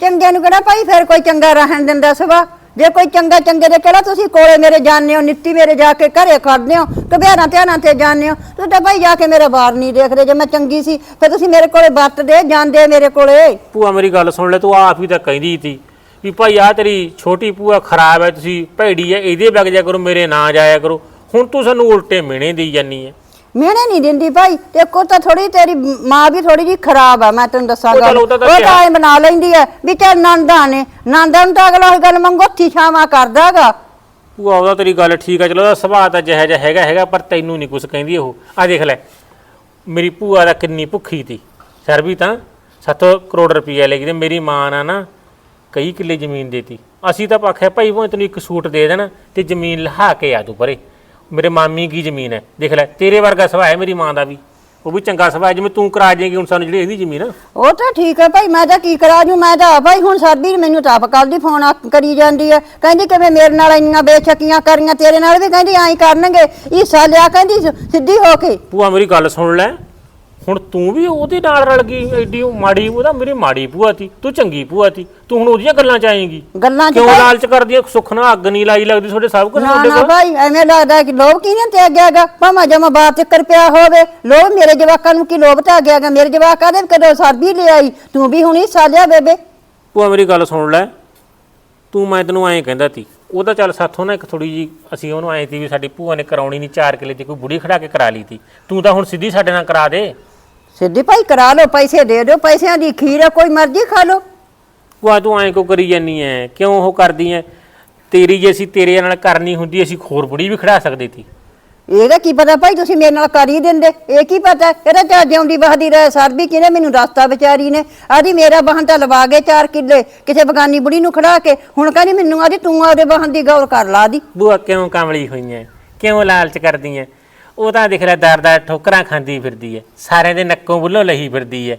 ਚੰਗੇ ਨੂੰ ਕਿਹੜਾ ਭਾਈ? ਫਿਰ ਕੋਈ ਚੰਗਾ ਰਹਿਣ ਦਿੰਦਾ ਸਵਾ। ਜੇ ਕੋਈ ਚੰਗਾ ਚੰਗੇ ਦੇ ਕਿਹੜਾ ਤੁਸੀਂ ਕੋਲੇ ਮੇਰੇ ਜਾਣਦੇ ਹੋ, ਨਿੱਤੀ ਮੇਰੇ ਜਾ ਕੇ ਘਰੇ ਖੜਦੇ ਹੋ ਕਬਿਆਰਾਂ ਧਿਆਨਾਂ ਤੇ ਜਾਣਦੇ ਹੋ। ਤੂੰ ਤਾਂ ਭਾਈ ਜਾ ਕੇ ਮੇਰਾ ਬਾਰ ਨਹੀਂ ਦੇਖਦੇ, ਜੇ ਮੈਂ ਚੰਗੀ ਸੀ, ਫਿਰ ਤੁਸੀਂ ਮੇਰੇ ਕੋਲੇ ਵਰਤਦੇ ਜਾਂਦੇ ਮੇਰੇ ਕੋਲੇ। ਭੂਆ ਮੇਰੀ ਗੱਲ ਸੁਣ ਲੈ, ਤੂੰ ਆਪ ਹੀ ਤਾਂ ਕਹਿੰਦੀ ਸੀ ਵੀ ਭਾਈ ਆ ਤੇਰੀ ਛੋਟੀ ਭੂਆ ਖਰਾਬ ਹੈ, ਤੁਸੀਂ ਭੈੜੀ ਹੈ, ਇਹਦੇ ਵਗ ਜਾ ਕਰੋ, ਮੇਰੇ ਨਾ ਜਾਇਆ ਕਰੋ। ਹੁਣ ਤੂੰ ਸਾਨੂੰ ਉਲਟੇ ਮਿਹਣੇ ਦੇਈ ਜਾਨੀ ਹੈ। ਮਿਹਣੇ ਨਹੀਂ ਦਿੰਦੀ ਭਾਈ ਤੇ ਕੋ ਤਾਂ ਥੋੜੀ ਤੇਰੀ ਮਾਂ ਵੀ ਥੋੜੀ ਜੀ ਖਰਾਬ ਆ ਮੈਂ ਤੈਨੂੰ ਦੱਸਾਂਗਾ ਉਹ ਤਾਂ ਐਂ ਬਣਾ ਲੈਂਦੀ ਹੈ ਵੀ ਚੱਲ ਨੰਦਾ ਨੇ ਨੰਦਾ ਨੂੰ ਤਾਂ ਅਗਲਾ ਗੱਲ ਮੰਗੋਥੀ ਛਾਵਾਂ ਕਰਦਾਗਾ ਭੂਆ ਉਹਦਾ ਤੇਰੀ ਗੱਲ ਠੀਕ ਆ ਚਲੋ ਉਹਦਾ ਸੁਭਾਅ ਤਾਂ ਜਿਹੋ ਜਿਹਾ ਹੈਗਾ ਹੈਗਾ ਪਰ ਤੈਨੂੰ ਨਹੀਂ ਕੁਝ ਕਹਿੰਦੀ ਉਹ। ਆ ਦੇਖ ਲੈ ਮੇਰੀ ਭੂਆ ਦਾ ਕਿੰਨੀ ਭੁੱਖੀ ਤੀ। ਸਰ ਵੀ ਤਾਂ 7 ਕਰੋੜ ਰੁਪਈਆ ਲੈ ਗਈ ਤੇ ਮੇਰੀ ਮਾਂ ਨਾ ਨਾ ਕਈ ਕਿੱਲੇ ਜ਼ਮੀਨ ਦੇਤੀ ਅਸੀਂ ਤਾਂ ਆਖਿਆ ਭਾਈ ਉਹ ਤੈਨੂੰ ਇੱਕ ਸੂਟ ਦੇ ਦੇਣ ਤੇ ਜ਼ਮੀਨ ਲਹਾ ਕੇ ਆ ਤੂੰ ਪਰੇ। ਮੇਰੇ ਮਾਮੀ ਕੀ ਜ਼ਮੀਨ ਹੈ? ਦੇਖ ਲੈ ਤੇਰੇ ਵਰਗਾ ਸੁਭਾਅ ਹੈ ਮੇਰੀ ਮਾਂ ਦਾ ਵੀ। ਉਹ ਵੀ ਚੰਗਾ ਸੁਭਾਅ ਹੈ, ਜਿਵੇਂ ਤੂੰ ਕਰਾ ਜਾਏਗੀ ਹੁਣ ਸਾਨੂੰ ਜਿਹੜੀ ਇਹਦੀ ਜ਼ਮੀਨ। ਉਹ ਤਾਂ ਠੀਕ ਹੈ ਭਾਈ ਮੈਂ ਤਾਂ ਕੀ ਕਰਾਂ ਜੂ? ਮੈਂ ਤਾਂ ਭਾਈ ਹੁਣ ਸਰਬੀ ਮੈਨੂੰ ਤਾਂ ਆਪ ਕੱਲ ਦੀ ਫੋਨ ਕਰੀ ਜਾਂਦੀ ਹੈ। ਕਹਿੰਦੀ ਕਿਵੇਂ ਮੇਰੇ ਨਾਲ ਇੰਨੀਆਂ ਬੇਸ਼ਕੀਆਂ ਕਰੀਆਂ ਤੇਰੇ ਨਾਲ ਵੀ ਕਹਿੰਦੀ ਐਂ ਕਰਨਗੇ। ਹਿੱਸਾ ਲਿਆ ਕਹਿੰਦੀ ਸਿੱਧੀ ਹੋ ਕੇ। ਭੂਆ ਮੇਰੀ ਗੱਲ ਸੁਣ ਲੈ। ਹੁਣ ਤੂੰ ਵੀ ਉਹਦੇ ਨਾਲ ਰਲ ਗਈ ਐਡੀ ਉਹ ਮਾੜੀ ਉਹਦਾ ਮੇਰੀ ਮਾੜੀ ਭੂਆ ਤੀ ਤੂੰ ਚੰਗੀ ਭੂਆ ਤੀ ਤੂੰ ਹੁਣ ਉਹਦੀਆਂ ਗੱਲਾਂ ਚ ਆਏਂਗੀ? ਗੱਲਾਂ ਚ ਕਿਉਂ ਭਾਈ- ਲਾਲਚ ਕਰਦੀ ਐ ਸੁੱਖ ਨਾਲ ਅੱਗ ਨਹੀਂ ਲਾਈ ਲੱਗਦੀ ਤੁਹਾਡੇ ਸਭ ਕੁਝ ਨਾ ਤੁਹਾਡੇ ਨਾ ਕੋਲ? ਭਾਈ ਐਵੇਂ ਲੱਗਦਾ ਕਿ ਲੋਭ ਕਿਹਨੇ ਤੇ ਗਿਆਗਾ ਭਾਵੇਂ ਜਮਾ ਬਾਤ ਚੱਕਰ ਪਿਆ ਹੋਵੇ ਲੋਭ ਮੇਰੇ ਜਵਾਕਾਂ ਨੂੰ ਕੀ ਲੋਭ ਤਾਂ ਗਿਆਗਾ ਮੇਰੇ ਜਵਾਕਾਂ ਦੇ ਕਦੋਂ ਸਰਬੀ ਲੈ ਆਈ? ਤੂੰ ਵੀ ਹੁਣ ਹਿੱਸਾ ਲਿਆ ਬੇਬੇ। ਭੂਆ ਮੇਰੀ ਗੱਲ ਸੁਣ ਲੈ। ਤੂੰ ਮੈਂ ਤੈਨੂੰ ਐਂ ਕਹਿੰਦਾ ਤੀ ਉਹਦਾ ਚੱਲ ਸਾਥੋਂ ਨਾ ਇੱਕ ਥੋੜੀ ਜੀ ਅਸੀਂ ਉਹਨੂੰ ਐਂ ਤੀ ਵੀ ਸਾਡੀ ਭੂਆ ਨੇ ਕਰਾਉਣੀ ਨਹੀਂ 4 ਕਿਲੇ ਦੀ ਕੋਈ ਬੁੜੀ ਖੜਾ ਕੇ ਕਰਾ ਲਈ ਤੀ ਤੂੰ ਤਾਂ ਹੁਣ ਸਿੱਧੀ ਸਾਡੇ ਨਾਲ ਕਰਾ ਦੇ। ਸਿੱਧੀ ਭਾਈ ਕਰਾ ਲਓ ਪੈਸੇ ਦੇ ਦਿਓ ਪੈਸਿਆਂ ਦੀ ਖੀਰ ਹੈ ਕੋਈ ਮਰਜ਼ੀ ਖਾ ਲਓ। ਭੂਆ ਤੂੰ ਐਂ ਕਿਉਂ ਕਰੀ ਜਾਨੀ ਐ? ਕਿਉਂ ਉਹ ਕਰਦੀ ਐ? ਤੇਰੀ ਜੇ ਅਸੀਂ ਤੇਰੇ ਨਾਲ ਕਰਨੀ ਹੁੰਦੀ ਅਸੀਂ ਖੋਰ ਬੁੜੀ ਵੀ ਖੜਾ ਸਕਦੇ ਤੀ ਇਹਦਾ ਕੀ ਪਤਾ ਭਾਈ ਤੁਸੀਂ ਮੇਰੇ ਨਾਲ ਕਰ ਹੀ ਦਿੰਦੇ। ਇਹ ਕੀ ਪਤਾ? ਇਹਦਾ ਚਾ ਜਿਉਂਦੀ ਬਹਦੀ ਰਹਿ ਸਰਬੀ ਕਿਹਨੇ ਮੈਨੂੰ ਰਸਤਾ ਵਿਚਾਰੀ ਨੇ? ਆਦੀ ਮੇਰਾ ਬਹਨ ਤਾਂ ਲਵਾ ਗਏ 4 ਕਿੱਲੇ ਕਿਸੇ ਬਗਾਨੀ ਬੁੜੀ ਨੂੰ ਖੜਾ ਕੇ। ਹੁਣ ਕਹਿੰਦੀ ਮੈਨੂੰ ਆਦੀ ਤੂੰ ਆਪਦੇ ਬਹਨ ਦੀ ਗੌਰ ਕਰ ਲਾ ਦੀ। ਭੂਆ ਕਿਉਂ ਕਾਮਲੀ ਹੋਈ ਐ ਕਿਉਂ ਲਾਲਚ ਕਰਦੀ ਐ? ਉਹ ਤਾਂ ਦੇਖ ਲੈ ਦਰ ਦਰ ਠੋਕਰਾਂ ਖਾਂਦੀ ਫਿਰਦੀ ਐ। ਸਾਰਿਆਂ ਦੇ ਨੱਕੋਂ ਬੁੱਲੋਂ ਲਹੀ ਫਿਰਦੀ ਐ।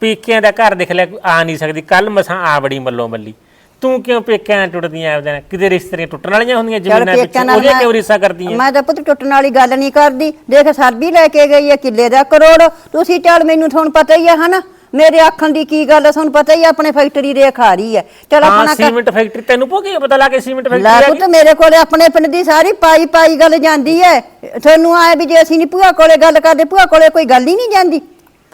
ਪੇਕਿਆਂ ਦਾ ਘਰ ਦੇਖ ਲੈ ਆ ਨਹੀਂ ਸਕਦੀ। ਕੱਲ ਮਸਾਂ ਆ ਬੜੀ ਮੱਲੋ ਮੱਲੀ। ਤੂੰ ਕਿਉਂ ਪੇਕਿਆਂ ਨਾਲ ਟੁੱਟਦੀਆਂ ਆਪਦੇ ਨਾਲ? ਕਿਤੇ ਰਿਸ਼ਤੇਆਂ ਟੁੱਟਣ ਵਾਲੀਆਂ ਹੁੰਦੀਆਂ ਜ਼ਮੀਨਾਂ ਵਿੱਚ? ਪੇਕਿਆਂ ਨਾਲ ਉਹਦੇ ਮੈਂ- ਕਿਉਂ ਰਿਸ਼ਤਾ ਕਰਦੀਆਂ? ਮੈਂ ਤਾਂ ਪੁੱਤ ਟੁੱਟਣ ਵਾਲੀ ਗੱਲ ਨਹੀਂ ਕਰਦੀ। ਦੇਖ ਸਰਬੀ ਲੈ ਕੇ ਗਈ ਹੈ ਕਿੱਲੇ ਦਾ ਕਰੋੜ। ਤੁਸੀਂ ਚੱਲ ਮੈਨੂੰ ਤੁਹਾਨੂੰ ਪਤਾ ਹੀ ਹੈ ਹਨਾ? ਮੇਰੇ ਆਖਣ ਦੀ ਕੀ ਗੱਲ ਹੈ ਤੁਹਾਨੂੰ ਪਤਾ ਹੀ ਹੈ ਆਪਣੇ ਫੈਕਟਰੀ ਦੇ ਰਹੀ ਹੈ ਚੱਲ ਹਾਂ ਆਪਣਾ ਕਰ- ਸੀਮੈਂਟ ਫੈਕਟਰੀ ਤੈਨੂੰ ਪੋਗੇ ਪਤਾ ਲਾ ਕੇ ਸੀਮੈਂਟ ਲੈ ਫੈਕਟਰੀ ਪੁੱਤ ਮੇਰੇ ਕੋਲੇ ਆਪਣੇ ਪਿੰਡ ਦੀ ਸਾਰੀ ਪਾਈ ਪਾਈ ਗੱਲ ਜਾਂਦੀ ਹੈ ਤੁਹਾਨੂੰ ਆਏ ਵੀ ਜੇ ਅਸੀਂ ਨਹੀਂ ਭੂਆ ਕੋਲੇ ਗੱਲ ਕਰਦੇ ਭੂਆ ਕੋਲੇ ਕੋਈ ਗੱਲ ਹੀ ਨਹੀਂ ਜਾਂਦੀ।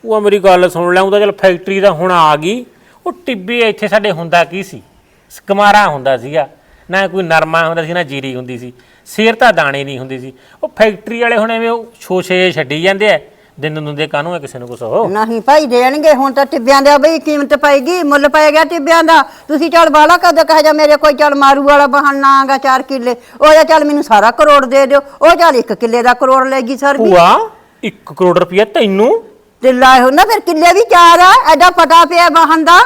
ਉਹ ਮੇਰੀ ਗੱਲ ਸੁਣ ਲੈ ਉਹਦਾ ਚਲ ਫੈਕਟਰੀ ਦਾ ਹੁਣ ਆ ਗਈ। ਉਹ ਟਿੱਬੀ ਇੱਥੇ ਸਾਡੇ ਹੁੰਦਾ ਕੀ ਸੀ? ਸਕਮਾਰਾ ਹੁੰਦਾ ਸੀਗਾ। ਨਾ ਕੋਈ ਨਰਮਾ ਹੁੰਦਾ ਸੀ ਨਾ ਜੀਰੀ ਹੁੰਦੀ ਸੀ। ਸਿਰ ਤਾਂ ਦਾਣੇ ਨਹੀਂ ਹੁੰਦੀ ਸੀ। ਉਹ ਫੈਕਟਰੀ ਵਾਲੇ ਹੁਣ ਐਵੇਂ ਉਹ ਛੋਛੇ ਛੱਡੀ ਜਾਂਦੇ ਆ ਦਿਨ ਨੂੰ ਦੇ ਕਾਹਨੂੰ ਹੈ ਕਿਸੇ ਨੂੰ ਕੁਛ? ਉਹ ਨਹੀਂ ਭਾਈ ਦੇਣਗੇ। ਹੁਣ ਤਾਂ ਟਿੱਬਿਆਂ ਦਾ ਬਈ ਕੀਮਤ ਪਏਗੀ ਮੁੱਲ ਪੈ ਗਿਆ ਟਿੱਬਿਆਂ ਦਾ। ਤੁਸੀਂ ਚੱਲ ਬਾਲਾ ਕਦ ਕਹੇ ਜਾ ਮੇਰੇ ਕੋਈ ਚੱਲ ਮਾਰੂ ਵਾਲਾ ਬਹਾਨਾ ਆਗਾ 4 ਕਿੱਲੇ। ਉਹ ਜਾਂ ਚੱਲ ਮੈਨੂੰ ਸਾਰਾ ਕਰੋੜ ਦੇ ਦਿਓ। ਉਹ ਚੱਲ 1 ਕਿੱਲੇ ਦਾ ਕਰੋੜ ਲੈਗੀ ਸਰ ਵੀ। ਭੂਆ 1 ਕਰੋੜ ਰੁਪਇਆ ਤੈਨੂੰ? ਤੇ ਹੋ ਨਾ ਫਿਰ ਕਿੱਲੇ ਵੀ ਚਾਰ ਆ ਐਡਾ ਪਤਾ ਪਿਆ ਵਾਹਨ ਦਾ।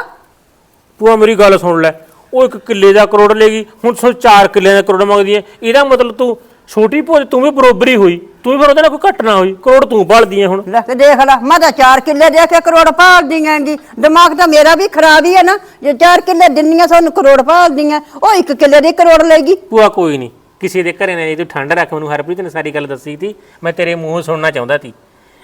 ਭੂਆ ਮੇਰੀ ਗੱਲ ਸੁਣ ਲੈ। ਉਹ ਇੱਕ ਕਿੱਲੇ ਦਾ ਕਰੋੜ ਲੈਗੀ ਹੁਣ ਸੋ 4 ਕਿੱਲੇ ਦਾ ਕਰੋੜ ਮੰਗਦੀ ਹੈ ਇਹਦਾ ਮਤਲਬ ਤੂੰ ਛੋਟੀ ਭੂਆ ਤੂੰ ਵੀ ਬਰੋਬਰੀ ਹੋਈ ਤੂੰ ਵੀ ਫਿਰ ਉਹਦੇ ਨਾਲ ਕੋਈ ਘਟਨਾ ਹੋਈ ਕਰੋੜ ਤੂੰ ਭਾਲਦੀ ਹੈ ਹੁਣ। ਲੈ ਕੇ ਦੇਖ ਲੈ ਮੈਂ ਤਾਂ 4 ਕਿੱਲੇ ਦੇ ਕੇ ਕਰੋੜ ਭਾਲ ਦਿਆਂਗੀ ਦਿਮਾਗ ਤਾਂ ਮੇਰਾ ਵੀ ਖਰਾਬ ਹੀ ਹੈ ਨਾ ਜੇ 4 ਕਿੱਲੇ ਦਿੰਨੀਆਂ ਸਾਨੂੰ ਕਰੋੜ ਭਾਲ ਦੀਆਂ ਉਹ 1 ਕਿੱਲੇ ਦੇ ਕਰੋੜ ਲੈਗੀ ਭੂਆ ਕੋਈ ਨਹੀਂ ਕਿਸੇ ਦੇ ਘਰੇ ਨਹੀਂ ਤੂੰ ਠੰਡ ਰੱਖ ਮੈਨੂੰ ਹਰਪ੍ਰੀਤ ਨੇ ਸਾਰੀ ਗੱਲ ਦੱਸੀ ਤੀ ਮੈਂ ਤੇਰੇ ਮੂੰਹੋਂ ਸੁਣਨਾ ਚਾਹੁੰਦਾ ਤੀ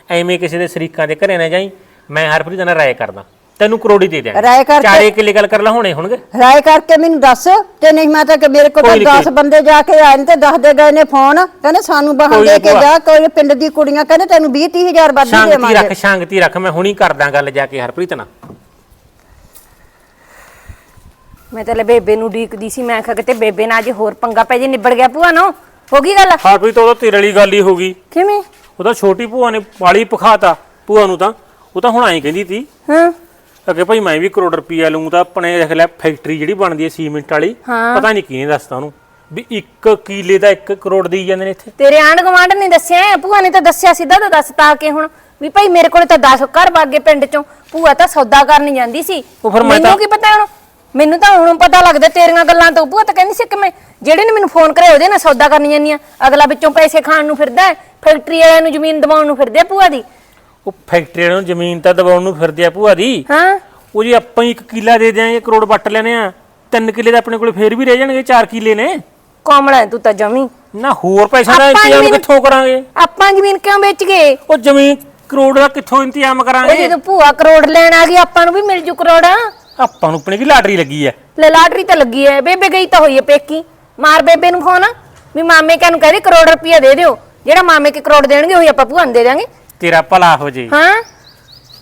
ਐਵੇਂ ਕਿਸੇ ਦੇ ਸ਼ਰੀਕਾਂ ਦੇ ਘਰੇ ਨਾ ਜਾਈ ਮੈਂ ਹਰਪ੍ਰੀਤ ਨਾਲ ਰਾਏ ਕਰਦਾ। ਤੈਨੂੰ ਕਰੋੜੀ ਦੇ ਦਿਆਂ ਰਾਏ ਕਰਕੇ- ਚਾਰੇ ਕਿੱਲੇ ਗੱਲ ਕਰ ਲਾ ਹੁਣੇ ਹੋਣਗੇ। ਰਾਏ ਕਰਕੇ ਮੈਨੂੰ ਦੱਸ ਤੇ ਨਹੀਂ ਮੈਂ ਤਾਂ ਕਿ ਮੇਰੇ ਕੋਲ ਕੋਈ ਤਾਂ 10 ਕੋਈ। ਬੰਦੇ ਜਾ ਕੇ ਆਏ ਨੇ ਤੇ ਦੱਸਦੇ ਗਏ ਨੇ ਫੋਨ ਕਹਿੰਦੇ ਸਾਨੂੰ ਬਾਹਰ ਕੋਈ ਦੇ ਕੇ। ਜਾ ਕੋਈ ਪਿੰਡ ਦੀ ਕੁੜੀਆਂ ਕਹਿੰਦੇ ਤੈਨੂੰ 20 30000 ਵੱਧ ਸ਼ਾਂਤੀ ਦੇਵਾਂਗੇ। ਰੱਖ ਸ਼ਾਂਤੀ ਰੱਖ ਮੈਂ ਹੁਣੀ ਕਰਦਾ ਗੱਲ ਜਾ ਕੇ ਹਰਪ੍ਰੀਤ ਨਾਲ। ਮੈਂ ਤਾਂ ਲੈ ਬੇਬੇ ਨੂੰ ਡੀਕਦੀ ਸੀ ਮੈਂ ਕਿਹਾ ਕਿਤੇ ਬੇਬੇ ਨਾਲ ਅੱਜ ਹੋਰ ਪੰਗਾ ਪੈ ਜੇ ਨਿਬੜ ਗਿਆ ਭੂਆ ਨੂੰ। ਹੋ ਗਈ ਗੱਲ? ਹਰਪ੍ਰੀਤ ਉਹਦਾ ਤੇਰੇ ਵਾਲੀ ਗੱਲ ਹੀ ਹੋ ਗਈ। ਕਿਵੇਂ? ਉਹਦਾ ਛੋਟੀ ਭੂਆ ਨੇ ਪਾਲੀ ਪਖਾਤਾ ਭੂਆ ਨੂੰ ਤਾਂ। ਉਹ ਤਾਂ ਹੁਣ ਐਂ ਕਹਿੰਦੀ ਤੀ। ਹਾਂ। ਅੱਗੇ ਭਾਈ ਮੈਂ ਵੀ ਕਰੋੜ ਰੁਪਈਆ ਲਊਂ ਤਾਂ ਆਪਣੇ ਦੇਖ ਲੈ ਫੈਕਟਰੀ ਜਿਹੜੀ ਬਣਦੀ ਹੈ ਸੀਮੈਂਟ ਵਾਲੀ ਪਤਾ ਨਹੀਂ ਕਿਹਨੇ ਦੱਸਤਾ ਉਹਨੂੰ। ਵੀ 1 ਕਿਲੇ ਦਾ 1 ਕਰੋੜ ਦੇਈ ਜਾਂਦੇ ਨੇ ਇੱਥੇ। ਤੇਰੇ ਆਂਢ ਗੁਆਂਢ ਨੇ ਦੱਸਿਆ ਹੈ, ਭੂਆ ਨੇ ਤਾਂ ਦੱਸਿਆ ਸਿੱਧਾ ਤਾਂ ਦੱਸਤਾ ਕਿ ਹੁਣ ਵੀ ਭਾਈ ਮੇਰੇ ਕੋਲੇ ਤਾਂ 10 ਘਰ ਬਾਗੇ ਪਿੰਡ ਚੋਂ ਭੂਆ ਤਾਂ ਸੌਦਾ ਕਰਨ ਜਾਂਦੀ ਸੀ। ਉਹ ਫਿਰ ਮੈਂ ਮੈਨੂੰ ਕੀ ਪਤਾ ਹੁਣ ਮੈਨੂੰ ਤਾਂ ਹੁਣ ਪਤਾ ਲੱਗਦਾ ਤੇਰੀਆਂ ਗੱਲਾਂ ਤੋਂ। ਭੂਆ ਤਾਂ ਕਹਿੰਦੀ ਸੀ ਕਿ ਮੈਂ ਜਿਹੜੇ ਨੇ ਮੈਨੂੰ ਫੋਨ ਕਰਿਆ ਉਹਦੇ ਨਾਲ ਸੌਦਾ ਕਰਨ ਜਾਂਦੀ ਆ ਅਗਲਾ ਵਿੱਚੋਂ ਪੈਸੇ ਖਾਣ ਨੂੰ ਫਿਰਦਾ ਹੈ, ਫੈਕਟਰੀ ਵਾਲਿਆਂ ਨੂੰ ਜ਼ਮੀਨ ਦਿਵਾਉਣ ਨੂੰ ਫਿਰਦੇ ਆ ਭੂਆ ਦੀ। ਉਹ ਫੈਕਟਰੀ ਨੂੰ ਜ਼ਮੀਨ ਤਾਂ ਦਬਾਉਣ ਨੂੰ ਫਿਰਦੇ ਆ ਭੂਆ ਦੀ ਹਾਂ। ਉਹ ਜੀ ਆਪਾਂ ਹੀ ਇੱਕ ਕਿੱਲਾ ਦੇ ਦਿਆਂਗੇ ਕਰੋੜ ਵੱਟ ਲੈਣੇ ਆ। ਤਿੰਨ ਕਿੱਲੇ ਤਾਂ ਆਪਣੇ ਕੋਲ ਫੇਰ ਵੀ ਰਹਿ ਜਾਣਗੇ ਚਾਰ ਕਿੱਲੇ ਨੇ। ਕੋਮਲਾ ਤੂੰ ਤਾਂ ਜਮੀ। ਨਾ ਹੋਰ ਪੈਸਾ ਦਾ ਇੰਤਜ਼ਾਮ ਕਿੱਥੋਂ ਕਰਾਂਗੇ? ਆਪਾਂ ਜ਼ਮੀਨ ਕਿਉਂ ਵੇਚ ਗਏ? ਉਹ ਜ਼ਮੀਨ ਕਰੋੜ ਦਾ ਕਿੱਥੋਂ ਇੰਤਜ਼ਾਮ ਉਹ ਕਰਾਂਗੇ ਜਦੋਂ ਭੂਆ ਕਰੋੜ ਲੈਣ ਆ ਗਈ ਆਪਾਂ ਨੂੰ ਵੀ ਮਿਲ ਜੂ ਕਰੋੜ। ਆਪਾਂ ਨੂੰ ਆਪਣੇ ਕੀ ਲਾਟਰੀ ਲੱਗੀ ਐ ਲੈ ਲਾਟਰੀ ਤਾਂ ਲੱਗੀ ਐ। ਬੇਬੇ ਗਈ ਤਾਂ ਹੋਈ ਐ ਪੇਕੀ। ਮਾਰ ਬੇਬੇ ਨੂੰ ਫੋਨ। ਵੀ ਮਾਮੇ ਕਾ ਨੂੰ ਕਹਦੇ ਕਰੋੜ ਰੁਪਇਆ ਦੇ ਦਿਓ। ਜਿਹੜਾ ਮਾਮੇ ਕੇ ਕਰੋੜ ਦੇਣਗੇ ਉਹੀ ਆਪਾਂ ਭੂਆ ਨੂੰ ਦੇ ਦਾਂਗੇ ਤੇਰਾ ਭਲਾ ਹੋ ਜੇ। ਹਾਂ?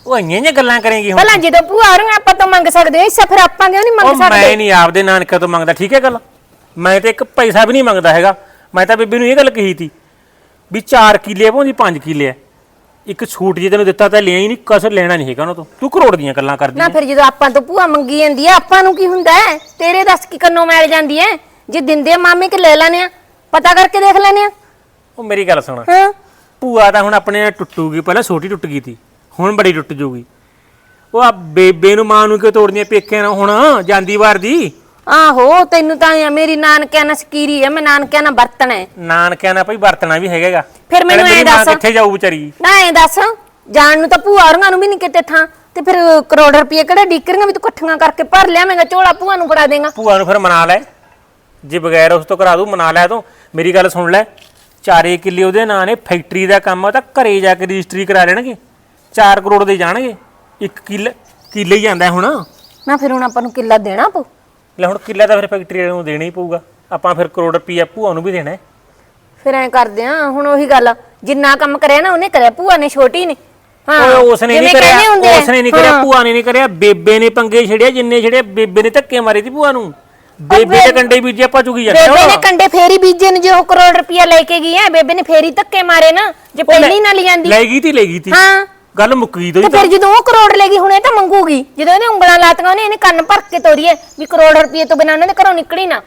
ਉਹ ਇੰਨੀਆਂ ਜਿਹੀਆਂ ਗੱਲਾਂ ਕਰੇਂਗੀ ਹੁਣ ਭਲਾ ਜਦੋਂ ਭੂਆ ਆ ਰਹੀਆਂ ਆਪਾਂ ਤਾਂ ਮੰਗ ਸਕਦੇ ਹਾਂ ਇਸੇ ਫਿਰ ਆਪਾਂ ਕਿਉਂ ਨਹੀਂ ਉਹ ਮੰਗ ਮੈਂ ਸਕਦੇ ਨਹੀਂ ਆਪਦੇ ਨਾਨਕਿਆਂ ਤੋਂ ਮੰਗਦਾ ਠੀਕ ਹੈ ਗੱਲ? ਮੈਂ ਤੇ ਇੱਕ ਪੈਸਾ ਵੀ ਨਹੀਂ ਮੰਗਦਾ ਹੈਗਾ। ਮੈਂ ਤਾਂ ਬੀਬੀ ਨੂੰ ਇਹ ਗੱਲ ਕਹੀ ਤੀ ਵੀ 4 ਕਿੱਲੇ ਭਾਵੇਂ 5 ਕਿੱਲੇ ਐ ਇੱਕ ਛੂਟ ਜੇ ਤੈਨੂੰ ਦਿੱਤਾ ਤਾਂ ਲਿਆ ਹੀ ਨਹੀਂ ਕਸਰ ਲੈਣਾ ਨਹੀਂ ਹੈਗਾ ਉਹਨਾਂ ਤੋਂ। ਤੂੰ ਕਰੋੜ ਦੀਆਂ ਗੱਲਾਂ ਕਰਦੀ ਨਾ। ਫਿਰ ਜਦੋਂ ਆਪਾਂ ਤੋਂ ਭੂਆ ਮੰਗੀ ਜਾਂਦੀ ਐ ਆਪਾਂ ਨੂੰ ਕੀ ਹੁੰਦਾ ਹੈ? ਤੇਰੇ ਦੱਸ ਕੀ ਕੰਨੋਂ ਮੈਲ ਜਾਂਦੀ ਐ ਜੇ ਦਿੰਦੇ ਆ ਮਾਮੇ ਕੇ ਲੈ ਲੈਣੇ ਆ? ਪਤਾ ਕਰਕੇ ਦੇਖ ਲੈਣੇ ਆ। ਉਹ ਮੇਰੀ ਗੱਲ ਸੁਣ। ਹਾਂ। ਭੂਆ ਤਾਂ ਹੁਣ ਆਪਣੇ ਟੁੱਟੂਗੀ ਪਹਿਲਾਂ ਛੋਟੀ ਟੁੱਟ ਗਈ ਤੀ ਹੁਣ ਬੜੀ ਟੁੱਟ ਜੂਗੀ। ਉਹ ਆ ਬੇਬੇ ਨੂੰ ਮਾਂ ਨੂੰ ਕਿਉਂ ਤੋੜਦੀਆਂ ਪੇਕਿਆਂ ਨਾਲ? ਹੁਣ ਜਾਂਦੀ ਵਾਰ ਦੀ। ਆਹੋ ਤੈਨੂੰ ਤਾਂ ਐਂ ਮੇਰੀ ਨਾਨਕਿਆਂ ਨਾਲ ਸਕੀਰੀ ਐ ਮੈਂ ਨਾਨਕਿਆਂ ਨਾਲ ਵਰਤਣਾ ਹੈ ਨਾਨਕਿਆਂ ਨਾਲ ਭਈ ਵਰਤਣਾ ਵੀ ਹੈਗਾਗਾ ਫਿਰ ਮੈਨੂੰ ਐਂ ਦੱਸ। ਕਿੱਥੇ ਜਾਊ ਵਿਚਾਰੀ? ਨਾ ਐ ਦੱਸ ਜਾਣ ਨੂੰ ਤਾਂ ਭੂਆ ਹੋਰਾਂ ਨੂੰ ਵੀ ਨਹੀਂ ਕਿਤੇ ਥਾਂ ਤੇ ਫਿਰ ਕਰੋੜ ਰੁਪਏ ਕਿਹੜਾ ਡੀਕਰੀਆਂ ਵੀ ਤੂੰ ਇਕੱਠੀਆਂ ਕਰਕੇ ਭਰ ਲਿਆਵੇਂਗਾ ਝੋਲਾ ਭੂਆ ਨੂੰ ਫੜਾ ਦੇਗਾ। ਭੂਆ ਨੂੰ ਫਿਰ ਮਨਾ ਲੈ। ਜੇ ਬਗੈਰ ਉਸ ਤੋਂ ਕਰਾ ਦੂ ਮਨਾ ਲੈ ਤੂੰ। ਮੇਰੀ ਗੱਲ ਸੁਣ ਲੈ। ਚਾਰੇ ਕਿੱਲੇ ਉਹਦੇ ਨਾਂ ਨੇ ਫੈਕਟਰੀ ਦਾ ਕੰਮ ਆ ਤਾਂ ਘਰੇ ਜਾ ਕੇ ਰਜਿਸਟਰੀ ਕਰਾ ਲੈਣਗੇ। 4 ਕਰੋੜ ਦੇ ਜਾਣਗੇ। ਇੱਕ ਕਿੱਲੇ ਕਿੱਲੇ ਹੀ ਜਾਂਦਾ ਹੁਣ। ਨਾ ਫਿਰ ਹੁਣ ਆਪਾਂ ਨੂੰ ਕਿੱਲਾ ਦੇਣਾ ਪਊ। ਲੈ ਹੁਣ ਕਿੱਲਾ ਤਾਂ ਫਿਰ ਫੈਕਟਰੀ ਵਾਲੇ ਨੂੰ ਦੇਣਾ ਹੀ ਪਊਗਾ। ਆਪਾਂ ਫਿਰ ਕਰੋੜ ਰੁਪਈਆ ਭੂਆ ਨੂੰ ਵੀ ਦੇਣਾ ਹੈ। ਫਿਰ ਐ ਕਰਦੇ ਆ ਹੁਣ ਉਹੀ ਗੱਲ ਜਿੰਨਾ ਕੰਮ ਕਰਿਆ ਨਾ ਉਹਨੇ ਕਰਿਆ ਭੂਆ ਨੇ ਛੋਟੀ ਨੇ। ਓਏ ਉਸਨੇ ਨਹੀਂ ਜਿਵੇਂ ਕਹਿੰਦੇ ਕਰਿਆ ਆ, ਉਸਨੇ ਨਹੀਂ ਕਰਿਆ ਹਾਂ। ਭੂਆ ਨੇ ਨਹੀਂ ਕਰਿਆ ਬੇਬੇ ਨੇ ਪੰਗੇ ਛੜਿਆ ਜਿੰਨੇ ਛੜਿਆ ਬੇਬੇ ਨੇ ਧੱਕੇ ਮਾਰੇ ਤੀ ਭੂਆ ਨੂੰ। ਬੇਬੇ ਦੇ ਕੰਡੇ ਬੀਜੇ ਆਪਾਂ ਚੁਗੀ ਜਾਂਦੇ ਬੇਬੇ ਨੇ ਹੋ ਕੰਡੇ ਫੇਰੀ ਬੀਜੇ ਨੇ ਜੋ ਕਰੋੜ ਰੁਪਇਆ ਲੈ ਕੇ ਗਈ ਐ ਬੇਬੇ ਨੇ ਫੇਰੀ ਧੱਕੇ ਮਾਰੇ ਨਾ ਜੇ ਪਹਿਲੀ ਨਾ ਲਈ ਜਾਂਦੀ। ਲੈ ਗਈ ਤੀ ਲੈ ਗਈ ਤੀ। ਹਾਂ। ਗੱਲ ਮੁੱਕ ਗਈ ਤੇ ਫਿਰ ਜਦੋਂ ਉਹ ਕਰੋੜ ਲੈ ਗਈ ਹੁਣ ਇਹ ਤਾਂ ਮੰਗੂਗੀ। ਜਦੋਂ ਇਹਨੇ ਉਂਗਲਾਂ ਲਾਤੀਆਂ ਉਹਨੇ ਇਹਨੇ ਕੰਨ ਭਰ ਕੇ ਤੋਰੀਏ ਵੀ ਕਰੋੜ ਰੁਪਏ ਤੋਂ ਬਿਨਾਂ ਉਹਨਾਂ ਦੇ ਘਰੋਂ ਨਿਕਲੀ ਨਾ।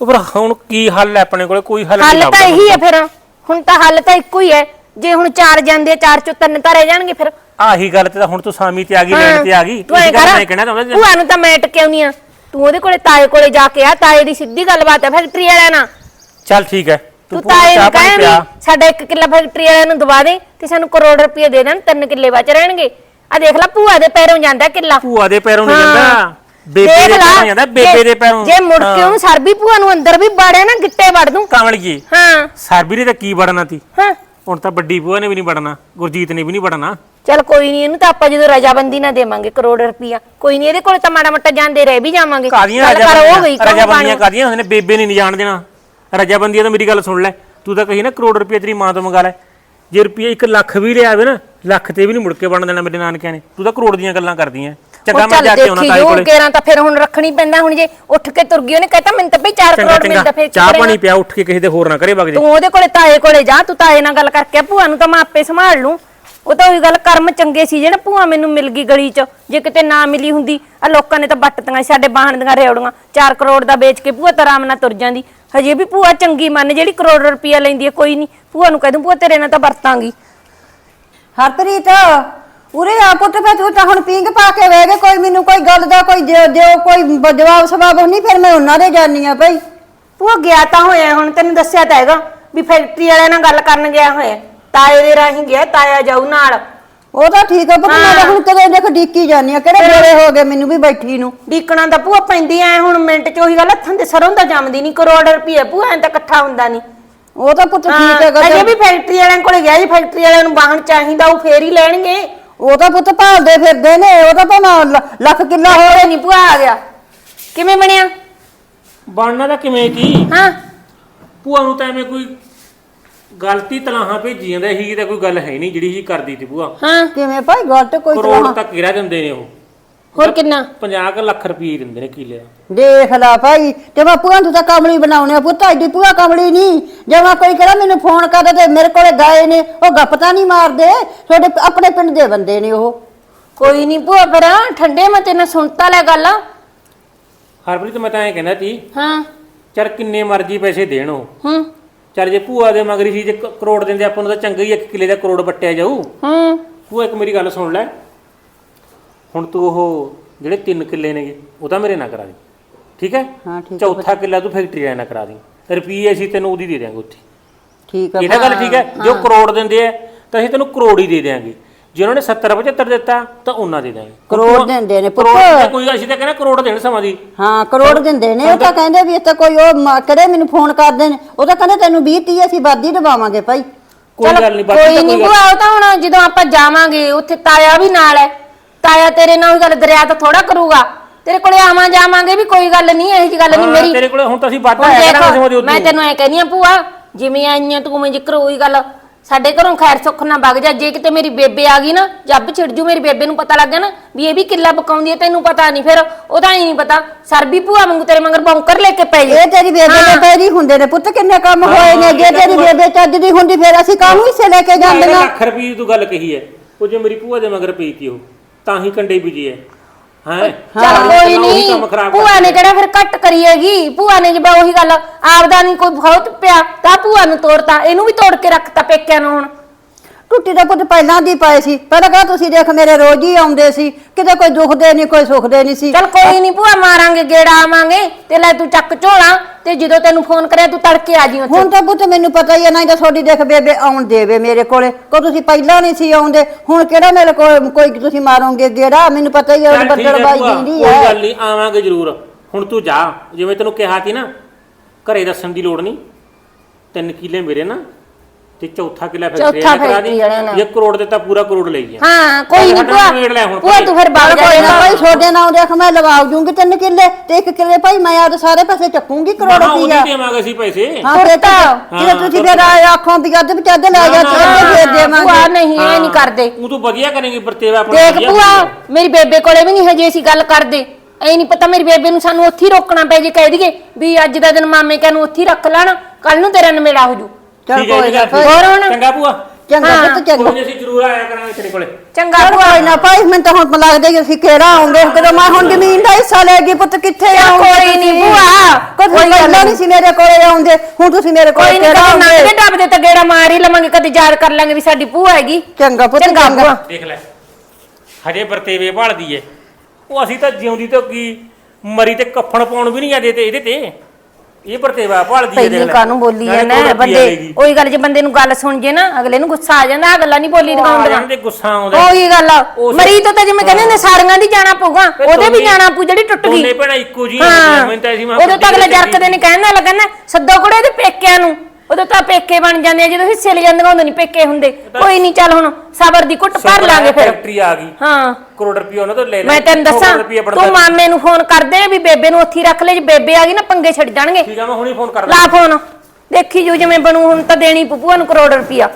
ਉਹ ਫਿਰ ਹੁਣ ਕੀ ਹੱਲ ਹੈ ਆਪਣੇ ਕੋਲੇ? ਕੋਈ ਹੱਲ ਹੱਲ ਨਹੀਂ ਤਾਂ ਲੱਭਦਾ ਇਹੀ ਹੈ ਫਿਰ। ਹੁਣ ਤਾਂ ਹੱਲ ਤਾਂ ਇੱਕੋ ਹੀ ਹੈ। ਜੇ ਹੁਣ ਚਾਰ ਜਾਂਦੇ ਚਾਰ ਚੋਂ ਤਿੰਨ ਤਾਂ ਰਹਿ ਜਾਣਗੇ ਫਿਰ। ਆਹੀ ਗੱਲ ਤੇ ਤਾਂ ਹੁਣ ਤੂੰ ਸਾਮੀ ਤੇ ਆ ਗਈ ਲੈਣ ਤੇ ਆ ਗਈ। ਤੂੰ ਐ ਕਹਿਣਾ ਚਾਹੁੰਦਾ ਭੂਆ ਨੂੰ ਤਾਂ ਮੈਂ ਟਕਿਆਉਣੀ ਆ। ਤੂੰ ਉਹਦੇ ਕੋਲੇ ਤਾਏ ਕੋਲੇ ਜਾ ਕੇ ਆ ਤਾਏ ਦੀ ਸਿੱਧੀ ਗੱਲਬਾਤ ਹੈ ਫੈਕਟਰੀ ਵਾਲਿਆਂ ਨਾਲ। ਚੱਲ ਠੀਕ ਹੈ। ਤੂੰ ਭੂਆ ਤਾਏ ਚਾਹ ਨੂੰ ਪਾਣੀ ਕਹਿ ਵੀ ਪਿਆ ਸਾਡਾ ਇੱਕ ਕਿੱਲਾ ਫੈਕਟਰੀ ਵਾਲਿਆਂ ਨੂੰ ਦਵਾ ਦੇ ਤੇ ਸਾਨੂੰ ਕਰੋੜ ਰੁਪਏ ਦੇ ਦੇਣ ਤਿੰਨ ਕਿੱਲੇ ਬਚ ਰਹਿਣਗੇ। ਆ ਦੇਖ ਲੈ ਭੂਆ ਦੇ ਪੈਰੋਂ ਜਾਂਦਾ ਕਿੱਲਾ। ਭੂਆ ਦੇ ਪੈਰੋਂ ਨਹੀਂ ਹਾਂ। ਜਾਂਦਾ ਬੇਬੇ ਦੇਖ ਦੇ ਲਾ, ਪੈਰੋਂ ਜਾਂਦਾ ਬੇਬੇ ਜੇ- ਦੇ ਪੈਰੋਂ। ਜੇ ਮੁੜ ਕੇ ਉਹਨੂੰ ਸਰਬੀ ਭੂਆ ਨੂੰ ਅੰਦਰ ਵੀ ਬਾੜਿਆ ਨਾ ਗਿੱਟੇ ਵੜ ਦੂੰ। ਕਮਲਗੀ ਹਾਂ। ਸਰਬੀ ਨੇ ਤਾਂ ਕੀ ਬੜਨਾ ਤੀ? ਹਾਂ। ਹੁਣ ਤਾਂ ਵੱਡੀ ਭੂਆ ਨੇ ਵੀ ਨਹੀਂ ਬੜਨਾ ਗੁਰਜੀਤ ਨੇ ਵੀ ਨਹੀਂ ਬੜਨਾ ਚਲ ਕੋਈ ਨਹੀਂ ਇਹਨੂੰ ਤਾਂ ਆਪਾਂ ਜਦੋਂ ਰਜਾਬੰਦੀ ਨਾ ਦੇਵਾਂਗੇ ਕਰੋੜ ਰੁਪਈਆ। ਕੋਈ ਨਹੀਂ ਇਹਦੇ ਕੋਲ ਤਾਂ ਮਾੜਾ ਮੋਟਾ ਜਾਂਦੇ ਰਹਿ ਵੀ ਜਾਵਾਂਗੇ। ਕਾਦੀਆਂ ਗੱਲ ਕਰ ਉਹ ਗਈ ਕੰਮ ਰਜਾਬੰਦੀਆਂ। ਕਾਦੀਆਂ ਉਹਨੇ ਬੇਬੇ ਨੇ ਨਹੀਂ ਜਾਣ ਦੇਣਾ। ਰਜਾਬੰਦੀਆਂ ਤਾਂ ਮੇਰੀ ਗੱਲ ਸੁਣ ਲੈ। ਤੂੰ ਤਾਂ ਕਹੀ ਨਾ ਕਰੋੜ ਰੁਪਏ ਤੇਰੀ ਮਾਂ ਤੋਂ ਮੰਗਾ ਲੈ। ਜੇ ਰੁਪਏ 1 ਲੱਖ ਵੀ ਲਿਆਵੇ ਨਾ ਲੱਖ ਤੇ ਵੀ ਨਹੀਂ ਮੁੜ ਕੇ ਬਣ ਦੇਣਾ ਮੇਰੇ ਨਾਨਕਿਆਂ ਨੇ। ਤੂੰ ਤਾਂ ਕਰੋੜ ਦੀਆਂ ਗੱਲਾਂ ਕਰਦੀਆਂ ਚੰਗਾ ਉਹ ਮੈਂ ਚੱਲ ਜਾ ਕੇ ਆਉਣਾ ਦੇਖੀ ਤਾਏ ਜੋ ਕੋਲੇ। ਕੇਰਾਂ ਤਾਂ ਫਿਰ ਹੁਣ ਰੱਖਣੀ ਪੈਂਦਾ ਹੁਣ ਜੇ ਉੱਠ ਕੇ ਤੁਰ ਗਈ ਉਹਨੇ ਕਹਤਾ ਮੈਨੂੰ ਤਾਂ ਬਈ 4 ਚੰਗਾ ਕਰੋੜ ਮਿਲਦਾ ਚੰਗਾ ਫਿਰ ਕੀ ਚਾਹ ਕਰੇਂਗਾ? ਪਾਣੀ ਪਿਆ ਉੱਠ ਕੇ ਕਿਸੇ ਦੇ ਹੋਰ ਨਾ ਕਰੇ ਵਗ ਜੇ। ਤੂੰ ਉਹਦੇ ਕੋਲੇ ਤਾਏ ਕੋਲੇ ਜਾ ਤੂੰ ਤਾਏ ਨਾਲ ਗੱਲ ਕਰਕੇ ਆ, ਭੂਆ ਨੂੰ ਤਾਂ ਮੈਂ ਆਪੇ ਸੰਭਾਲ ਲੂੰ। ਉਹ ਤਾਂ ਉਹੀ ਗੱਲ ਕਰਮ ਚੰਗੇ ਸੀ ਜਿਹੜਾ ਭੂਆ ਮੈਨੂੰ ਮਿਲ ਗਈ ਗਲੀ 'ਚ। ਜੇ ਕਿਤੇ ਨਾ ਮਿਲੀ ਹੁੰਦੀ ਆ ਲੋਕਾਂ ਨੇ ਤਾਂ ਬੱਟਤੀਆਂ ਸਾਡੇ ਬਾਹਣ ਦੀਆਂ ਰੇਵੜੀਆਂ। 4 ਕਰੋੜ ਦਾ ਵੇਚ ਕੇ ਭੂਆ ਤਾਂ ਆਰਾਮ ਨਾਲ ਤੁਰ ਜਾਂਦੀ। ਹਜੇ ਵੀ ਭੂਆ ਚੰਗੀ ਮੰਨ ਜਿਹੜੀ ਕਰੋੜ ਰੁਪਈਆ ਲੈਂਦੀ ਹੈ ਕੋਈ ਨਹੀਂ। ਭੂਆ ਨੂੰ ਕਹਿ ਦੂੰ ਭੂਆ ਤੇਰੇ ਨਾਲ ਤਾਂ ਵਰਤਾਂਗੀ। ਹਰਪ੍ਰੀਤ! ਉਰੇ ਆ ਪੁੱਤ ਫੇ ਤੂੰ ਤਾਂ ਹੁਣ ਪਿੰਗ ਪਾ ਕੇ ਵੇਖ ਕੋਈ ਮੈਨੂੰ ਕੋਈ ਗੱਲ ਦਾ ਕੋਈ ਜੇ ਜੇ ਕੋਈ ਬ- ਜਵਾਬ ਸਵਾਬ ਨਹੀਂ ਫਿਰ ਮੈਂ ਉਹਨਾਂ ਦੇ ਜਾਨੀ ਆ ਭਈ। ਭੂਆ ਗਿਆ ਤਾਂ ਹੋਇਆ ਹੁਣ ਤੈਨੂੰ ਦੱਸਿਆ ਤਾਂ ਹੈਗਾ ਵੀ ਫੈਕਟਰੀ ਵਾਲਿਆਂ ਨਾਲ ਗੱਲ ਕਰਨ ਗਿਆ ਹੋਇਆ। ਤਾਏ ਦੇ ਰਾਹੀਂ ਗਿਆ ਤਾਇਆ ਜਾਊ ਨਾਲ। ਉਹ ਤਾਂ ਠੀਕ ਆ ਪੁੱਤ ਮੈਂ ਤਾਂ ਹੁਣ ਕਦੇ ਦੇਖ ਡੀਕੀ ਜਾਨੀ ਆ ਕਿਹੜੇ ਵੇਲੇ ਹੋ ਗਏ ਮੈਨੂੰ ਵੀ ਬੈਠੀ ਨੂੰ। ਡੀਕਣਾ ਦਾ ਭੂਆ ਪੈਂਦੀ ਐ ਹੁਣ ਮਿੰਟ ਚ ਉਹੀ ਗੱਲ ਹੱਥਾਂ ਤੇ ਸਰੋਂ ਦਾ ਜੰਮਦੀ ਨਹੀਂ ਕਰੋੜ ਰੁਪਏ ਭੂਆ ਐਂ ਤਾਂ ਇਕੱਠਾ ਹੁੰਦਾ ਨਹੀਂ ਉਹ ਤਾਂ ਪੁੱਤ ਠੀਕ ਹੈਗਾ ਅਜੇ ਵੀ ਫੈਕਟਰੀ ਵਾਲਿਆਂ ਕੋਲੇ ਗਿਆ ਜੀ ਫੈਕਟਰੀ ਵਾਲਿਆਂ ਨੂੰ ਵਾਹਣ ਚਾਹੀਦਾ ਉਹ ਫੇਰ ਹੀ ਲੈਣਗੇ। ਉਹ ਤਾਂ ਪੁੱਤ ਭਾਲਦੇ ਫਿਰਦੇ ਨੇ ਉਹ ਤਾਂ ਭਾਵੇਂ ਲ- ਲੱਖ ਕਿੱਲਾ ਹੋਵੇ। ਨਹੀਂ ਭੂਆ ਆ ਗਿਆ। ਕਿਵੇਂ ਬਣਿਆ? ਬਣਨਾ ਤਾਂ ਕਿਵੇਂ ਕੀ? ਹਾਂ। ਭੂਆ ਨੂੰ ਤਾਂ ਐਵੇਂ ਕੋਈ ਗਲਤੀ ਤਲਾਹਾਂ ਭੇਜੀ ਜਾਂਦਾ ਇਹੀ ਤਾਂ ਕੋਈ ਗੱਲ ਹੈ ਨਹੀਂ ਜਿਹੜੀ ਹੀ ਕਰਦੀ ਤੀ ਭੂਆ। ਹਾਂ। ਕਿਵੇਂ ਭਾਈ ਗੱਲ ਤੇ ਕੋਈ ਕਰੋੜ ਤਲਾਹ? ਤੱਕ ਗਿਰਾ ਦਿੰਦੇ ਨੇ ਉਹ। ਹੋਰ ਕਿੰਨਾ? 50 ਕੁ ਲੱਖ ਰੁਪਏ ਦਿੰਦੇ ਨੇ ਕਿੱਲੇ ਦਾ। ਦੇਖ ਲਾ ਭਾਈ ਤੇ ਮੈਂ ਭੂਆ ਤੂੰ ਤਾਂ ਕਮਲੀ ਬਣਾਉਣੇ ਆ ਪੁੱਤ ਐਡੀ ਭੂਆ ਕਮਲੀ ਨਹੀਂ। ਜੇ ਮੈਂ ਕੋਈ ਕਿਹੜਾ ਮੈਨੂੰ ਫੋਨ ਕਰਦਾ ਤੇ ਮੇਰੇ ਕੋਲੇ ਗਏ ਨੇ ਉਹ ਗੱਪ ਤਾਂ ਨਹੀਂ ਮਾਰਦੇ। ਤੁਹਾਡੇ ਆਪਣੇ ਪਿੰਡ ਦੇ ਬੰਦੇ ਨੇ ਉਹ। ਕੋਈ ਨਹੀਂ ਭੂਆ ਪਰ ਠੰਡੇ ਮੈਂ ਤੈਨੂੰ ਸੁਣਤਾ ਲੈ ਗੱਲ। ਹਰਪ੍ਰੀਤ ਮੈਂ ਤਾਂ ਐਂ ਕਹਿੰਦਾ ਤੀ ਹਾਂ। ਚਲ ਕਿੰਨੇ ਮਰਜ਼ੀ ਪੈਸੇ ਦੇਣ ਉਹ। ਹੂੰ। ਚਲ ਜੇ ਭੂਆ ਦੇ ਮਗਰੀ ਸੀ ਜੇ ਕ- ਕਰੋੜ ਦਿੰਦੇ ਆਪਾਂ ਨੂੰ ਤਾਂ ਚੰਗਾ ਹੀ ਇੱਕ ਕਿੱਲੇ ਦਾ ਕਰੋੜ ਵੱਟਿਆ ਜਾਊ। ਹੂੰ। ਤੂੰ ਇੱਕ ਮੇਰੀ ਗੱਲ ਸੁਣ ਲੈ। ਹੁਣ ਤੂੰ ਉਹ ਜਿਹੜੇ 3 ਕਿੱਲੇ ਨੇਗੇ ਉਹ ਤਾਂ ਮੇਰੇ ਨਾਲ ਕਰਾ ਦੀ। ਠੀਕ ਹੈ? ਹਾਂ ਠੀਕ ਹੈ ਚੌਥਾ ਕਿੱਲਾ ਤੂੰ ਫੈਕਟਰੀ ਵਾਲਿਆਂ ਨਾਲ ਕਰਾ ਦੀ। ਰੁਪਈਏ ਅਸੀਂ ਤੈਨੂੰ ਉਹਦੀ ਦੇ ਦਿਆਂਗੇ ਉੱਥੇ। ਠੀਕ ਹੈ ਇਹ ਤਾਂ ਗੱਲ ਠੀਕ ਹੈ ਜੋ ਕਰੋੜ ਦਿੰਦੇ ਆ ਤਾਂ ਅਸੀਂ ਤੈਨੂੰ ਕਰੋੜ ਹੀ ਦੇ ਦਿਆਂਗੇ। ਜੇ ਉਹਨਾਂ ਨੇ 70 75 ਦਿੱਤਾ ਤਾਂ ਉਹਨਾਂ ਦੇ ਦਿਆਂਗੇ। ਕਰੋੜ ਦਿੰਦੇ ਨੇ ਪੁੱਤ। ਕਰੋੜ ਕੋਈ ਅਸੀਂ ਤਾਂ ਕਹਿੰਦਾ ਕਰੋੜ ਦੇਣ ਸਮਾਂ ਦੀ। ਹਾਂ ਕਰੋੜ ਦਿੰਦੇ ਨੇ ਉਹ ਤਾਂ ਕਹਿੰਦੇ ਵੀ ਇੱਥੇ ਕੋਈ ਉਹ ਕਿਹੜੇ ਮੈਨੂੰ ਫੋਨ ਕਰਦੇ ਨੇ ਉਹ ਤਾਂ ਕਹਿੰਦੇ ਤੈਨੂੰ 20 30 ਅਸੀਂ ਵਾਦੀ ਦਵਾਵਾਂਗੇ ਭਾਈ। ਕੋਈ ਗੱਲ ਨਹੀਂ ਬਾਕੀ ਕੋਈ ਨਹੀਂ ਭੂਆ ਉਹ ਤਾਂ ਹੁਣ ਜਦੋਂ ਆਪਾਂ ਜਾਵਾਂਗੇ ਉੱਥੇ ਤਾਇਆ ਵੀ ਨਾਲ ਹੈ। ਤਾਇਆ ਤੇਰੇ ਨਾਲ ਗੱਲ ਦਰਿਆ ਤਾਂ ਥੋੜਾ ਕਰੂਗਾ। ਤੇਰੇ ਕੋਲੇ ਆਵਾਂ ਜਾਵਾਂਗੇ ਵੀ ਕੋਈ ਗੱਲ ਨਹੀਂ ਇਹੋ ਜੀ ਗੱਲ ਨਹੀਂ ਮੇਰੀ ਤੇਰੇ ਕੋਲੇ ਹੁਣ ਤਾਂ ਅਸੀਂ ਵਾਧਾ ਹੁਣ ਹੈ ਕਰਾਂਗੇ ਦੇਖ ਉਹਦੇ ਮੈਂ ਤੈਨੂੰ ਐ ਕਹਿੰਦੀ ਆ ਭੂਆ ਜਿਵੇਂ ਆਈਆਂ ਤੂੰ ਮੈਂ ਜ਼ਿਕਰ ਹੋਈ ਗੱਲ। ਸਾਡੇ ਘਰੋਂ ਖੈਰ ਸੁੱਖ ਨਾ ਵਗ ਜਾ ਜੇ ਕਿਤੇ ਮੇਰੀ ਬੇਬੇ ਆ ਗਈ ਨਾ ਜੱਬ ਛਿੜ ਜੂ ਮੇਰੀ ਬੇਬੇ ਨੂੰ ਪਤਾ ਲੱਗ ਗਿਆ ਨਾ ਵੀ ਇਹ ਵੀ ਕਿੱਲਾ ਪਕਾਉਂਦੀ ਹੈ ਤੈਨੂੰ ਪਤਾ ਨਹੀਂ ਫਿਰ ਉਹਦਾ ਹੀ ਨਹੀਂ ਪਤਾ ਸਰਬੀ ਭੂਆ ਵਾਂਗੂ ਤੇਰੇ ਮਗਰ ਬੌਂਕਰ ਲੈ ਕੇ ਪੈ ਜੇ ਇਹ ਤੇਰੀ ਬੇਬੇ ਦੇ ਪੈਰੀ ਹੁੰਦੇ ਨੇ ਪੁੱਤ ਕਿੰਨੇ ਕੰਮ ਹੋਏ ਨੇ ਜੇ ਤੇਰੀ ਬੇਬੇ ਚੱਜ ਦੀ ਹੁੰਦੀ ਫਿਰ ਅਸੀਂ ਕਾਹਨੂੰ ਹਿੱਸੇ ਲੈ ਕੇ ਜਾਂਦੀਆਂ ਲੱਖ ਰੁਪਏ ਦੀ ਤੂੰ ਗੱਲ ਕਹੀ ਹੈ ਉਹ ਜੇ ਮੇਰੀ ਭੂਆ ਦੇ ਮਗਰ ਪਈ ਤੀ ਉਹ। ਤਾਂ ਹੀ ਕੰਡੇ ਬੀਜੇ ਹੈ ਹੈ? ਚੱਲ ਕੋਈ ਨਹੀਂ। ਭੂਆ ਨੇ ਕਿਹੜਾ ਫਿਰ ਕੱਟ ਕਰੀ ਹੈਗੀ? ਭੂਆ ਨੇ ਜਿਵੇਂ ਉਹੀ ਗੱਲ ਆਪਦਾ ਨਹੀਂ ਕੋਈ ਬਹੁਤ ਪਿਆ। ਤਾਂ ਭੂਆ ਨੂੰ ਤੋੜਤਾ ਇਹਨੂੰ ਵੀ ਤੋੜ ਕੇ ਰੱਖਤਾ ਪੇਕਿਆਂ ਨੂੰ ਹੁਣ। ਟੁੱਟੀ ਦਾ ਪੁੱਤ ਪਹਿਲਾਂ ਦੀ ਪਏ ਸੀ। ਪਹਿਲਾਂ ਕਹਾ ਤੁਸੀਂ ਦੇਖ ਮੇਰੇ ਰੋਜ਼ ਹੀ ਆਉਂਦੇ ਸੀ। ਕਿਤੇ ਕੋਈ ਦੁਖਦੇ ਨਹੀਂ ਕੋਈ ਸੁਖਦੇ ਨਹੀਂ ਸੀ। ਚੱਲ ਕੋਈ ਨਹੀਂ ਭੂਆ ਮਾਰਾਂਗੇ ਗੇੜਾ ਆਵਾਂਗੇ ਤੇ ਲੈ ਤੂੰ ਚੱਕ ਝੋਲਾ ਤੇ ਜਦੋਂ ਤੈਨੂੰ ਫੋਨ ਕਰਿਆ ਤੂੰ ਤੜਕੇ ਆ ਜੀ ਉੱਥੇ। ਹੁਣ ਤਾਂ ਪੁੱਤ ਮੈਨੂੰ ਪਤਾ ਹੀ ਹੈ ਨਹੀਂ ਤਾਂ ਤੁਹਾਡੀ ਦੇਖ ਬੇਬੇ ਆਉਣ ਦੇਵੇ ਮੇਰੇ ਕੋਲੇ। ਕੋ ਤੁਸੀਂ ਪਹਿਲਾਂ ਨਹੀਂ ਸੀ ਆਉਂਦੇ ਹੁਣ ਕਿਹੜਾ ਮੇਰੇ ਕੋਲ ਕੋਈ ਤੁਸੀਂ ਮਾਰੋਗੇ ਜਿਹੜਾ ਮੈਨੂੰ ਪਤਾ ਹੀ ਹੈ ਉਹ ਬੱਦਲਬਾਈ ਜਿੰਦੀ ਕੋਈ ਹੈ ਗੱਲ ਨਹੀਂ ਆਵਾਂਗੇ ਜ਼ਰੂਰ। ਹੁਣ ਤੂੰ ਜਾ ਜਿਵੇਂ ਤੈਨੂੰ ਕਿਹਾ ਸੀ ਨਾ ਘਰੇ ਦੱਸਣ ਦੀ ਲੋੜ ਨਹੀਂ। ਤਿੰਨ ਕਿੱਲੇ ਮੇਰੇ ਨਾ ਤੇ ਚੌਥਾ ਕਿੱਲਾ ਫੈਕਟਰੀ ਚੌਥਾ ਨੇ ਕਰਾ ਦੀ ਫੈਕਟਰੀ ਵਾਲਿਆਂ ਨਾਲ। ਜੇ ਕਰੋੜ ਦਿੱਤਾ ਪੂਰਾ ਕਰੋੜ ਲਈ ਗਿਆ ਹਾਂ ਕੋਈ ਨਹੀਂ ਲੈ ਭੂਆ। ਹੁਣ ਭੂਆ ਤੂੰ ਫਿਰ ਬਾਗ ਕੋਈ ਨਾ। ਜਾ ਭਾਈ ਛੋਟੇ ਨਾਲ ਦੇਖ ਮੈਂ ਲਵਾ ਦੂੰਗੀ ਤਿੰਨ ਕਿੱਲੇ ਤੇ ਇੱਕ ਕਿੱਲੇ ਭਾਈ ਮੈਂ ਆਦ ਸਾਰੇ ਪੈਸੇ ਚੱਕੂੰਗੀ ਕਰੋੜ ਹਾਂ ਉਹਦੀ ਰੁਪਈਆ ਦੇਵਾਂਗੇ ਅਸੀਂ ਪੈਸੇ। ਹਾਂ ਫਿਰ ਤਾਂ ਜਦੋਂ ਤੁਸੀਂ ਫਿਰ ਆਖੋਂ ਵੀ ਅੱਧ ਵਿੱਚ ਅੱਧ ਲੈ ਜਾ ਤੇ ਦੇ ਭੂਆ ਦੇਵਾਂਗੇ ਨਹੀਂ ਇਹ ਨਹੀਂ ਕਰਦੇ। ਉਹ ਤੂੰ ਵਧੀਆ ਕਰੇਂਗੀ ਵਰਤੇਵਾ ਆਪਣਾ ਦੇਖ ਵਧੀਆ ਭੂਆ ਕਰੇਂਗੀ। ਮੇਰੀ ਬੇਬੇ ਕੋਲੇ ਵੀ ਨਹੀਂ ਹਜੇ ਅਸੀਂ ਗੱਲ ਕਰਦੇ। ਐ ਨਹੀਂ ਪਤਾ ਮੇਰੀ ਬੇਬੇ ਨੂੰ ਸਾਨੂੰ ਉੱਥੇ ਹੀ ਰੋਕਣਾ ਪੈ ਜੇ ਕਹਿ ਦਈਏ ਵੀ ਅੱਜ ਦਾ ਦਿਨ ਮਾਮੇ ਕਹਿ ਨੂੰ ਉੱਥੇ ਹੀ ਰੱਖ ਲੈਣ ਕੱਲ ਨੂੰ ਤੇਰਾ ਨਵੇੜਾ ਹੋ ਜੂ। ਚੱਲ ਠੀਕ ਹੈ ਕੋਈ ਜੀ, ਨਾ ਫਿਰ। ਹੋਰ ਹੁਣ? ਚੰਗਾ ਭੂਆ। ਚੰਗਾ। ਪੁੱਤ ਚੰਗਾ। ਕੋਈ ਨੀ, ਅਸੀਂ ਜ਼ਰੂਰ ਆਇਆ ਕਰਾਂਗੇ ਤੇਰੇ ਕੋਲੇ। ਚੰਗਾ ਚੱਲ ਭੂਆ। ਕੋਈ ਨਾ ਭਾਈ ਮੈਨੂੰ ਤਾਂ ਹੁਣ ਲੱਗਦਾ ਕਿ ਅਸੀਂ ਕਿਹੜਾ ਆਉਂਗੇ ਕਦੋਂ ਮੈਂ ਹੁਣ ਜ਼ਮੀਨ ਦਾ ਹਿੱਸਾ ਲੈ ਗਈ ਪੁੱਤ ਕਿੱਥੇ ਆਉਂਗੇ ਕੋਈ ਨੀ ਭੂਆ, ਕੋਈ ਕੋਈ ਗੱਲ ਨਹੀਂ ਸੀ ਮੇਰੇ ਕੋਲੇ ਆਉਂਦੇ। ਹੁਣ ਤੁਸੀਂ ਮੇਰੇ ਕੋਲੇ ਕੋਈ ਨਹੀਂ ਕਿਹੜਾ ਕਦੇ ਦੇ ਤਾਂ ਗੇੜਾ ਮਾਰ ਹੀ ਲਵਾਂਗੇ ਕਦੇ ਯਾਦ ਕਰ ਲਾਂਗੇ ਵੀ ਸਾਡੀ ਭੂਆ ਹੈਗੀ। ਚੰਗਾ ਪੁੱਤ ਚੰਗਾ। ਭੂਆ। ਦੇਖ ਲੈ ਹਜੇ ਵਰਤੇਵੇ ਭਾਲਦੀ ਏ। ਉਹ ਅਸੀਂ ਤਾਂ ਜਿਉਂਦੀ ਤੋਂ ਕੀ ਮਰੀ ਤੇ ਕੱਫਣ ਪਾਉਣ ਵੀ ਨਹੀਂ ਜਾਂਦੇ ਤੇ ਇਹਦੇ ਤੇ। ਇਹ ਵਰਤੇਵਾ ਭਾਲਦੀ ਏ ਪਹਿਲੀ ਕਾਨੂੰ ਬੋਲੀ ਹੈ? ਨਾ ਬੰਦੇ ਲੈਗੀ। ਉਹੀ ਗੱਲ ਜੇ ਬੰਦੇ ਨੂੰ ਗੱਲ ਸੁਣ ਜੇ ਨਾ ਅਗਲੇ ਨੂੰ ਗੁੱਸਾ ਆ ਜਾਂਦਾ ਆ ਗੱਲਾਂ ਨਹੀਂ ਬੋਲੀ ਆ ਦਿਖਾਉਂਦੀਆਂ। ਜਾਂਦੇ ਗੁੱਸਾ ਆਉਂਦਾ। ਉਹੀ ਗੱਲ ਮਰੀ ਤੋਂ ਤਾਂ ਜਿਵੇਂ ਕਹਿੰਦੇ ਨੇ ਸਾਰੀਆਂ ਦੀ ਜਾਣਾ ਪਊਗਾ। ਉਹਦੇ ਵੀ ਜਾਣਾ ਪਊ ਜਿਹੜੀ ਟੁੱਟ ਗਈ। ਦੋਨੇ ਭੈਣਾਂ ਇੱਕੋ ਜੀ ਹਾਂ। ਮੈਨੂੰ ਤਾਂ ਐਸੀ ਮਾਂ ਉਦੋਂ ਤਾਂ ਅਗਲੇ ਜਰਕਦੇ ਨੇ ਕਹਿਣ ਨਾਲ ਲੱਗਣਾ ਸੱਦੋ ਕੁੜੇ ਦੇ ਪੇਕਿਆਂ ਨੂੰ। ਉਦੋਂ ਤਾਂ ਪੇਕੇ ਬਣ ਜਾਂਦੇ ਆ ਜਦੋਂ ਹਿੱਸੇ ਲੈ ਜਾਂਦੇ ਉਦੋਂ ਨਹੀਂ ਪੇਕੇ ਹੁੰਦੇ। ਕੋਈ ਨਹੀਂ ਚੱਲ ਹੁਣ ਸਬਰ ਦੀ ਘੁੱਟ ਭਰ ਲਾਂਗੇ ਫਿਰ। ਫੈਕਟਰੀ ਆ ਗਈ। ਹਾਂ। ਕਰੋੜ ਰੁਪਏ ਉਹਨਾਂ ਤੋਂ ਲੈ ਲੈ ਮੈਂ ਤੈਨੂੰ ਦੱਸਾਂ ਰੁਪਈਆ ਤੂੰ ਮਾਮੇ ਨੂੰ ਫੋਨ ਕਰਦੇ ਵੀ ਬੇਬੇ ਨੂੰ ਉੱਥੇ ਹੀ ਰੱਖ ਲੈ ਜੇ ਬੇਬੇ ਆ ਗਈ ਨਾ ਪੰਗੇ ਛੱਡ ਜਾਣਗੇ। ਠੀਕ ਆ ਮੈਂ ਹੁਣੀ ਫੋਨ ਕਰਦਾ ਲਾ ਫੋਨ ਦੇਖੀ ਜੋ ਜਿਵੇਂ ਬਣੂ ਹੁਣ ਤਾਂ ਦੇਣੀ ਪਪੂਆ ਨੂੰ ਕਰੋੜ ਰੁਪਿਆ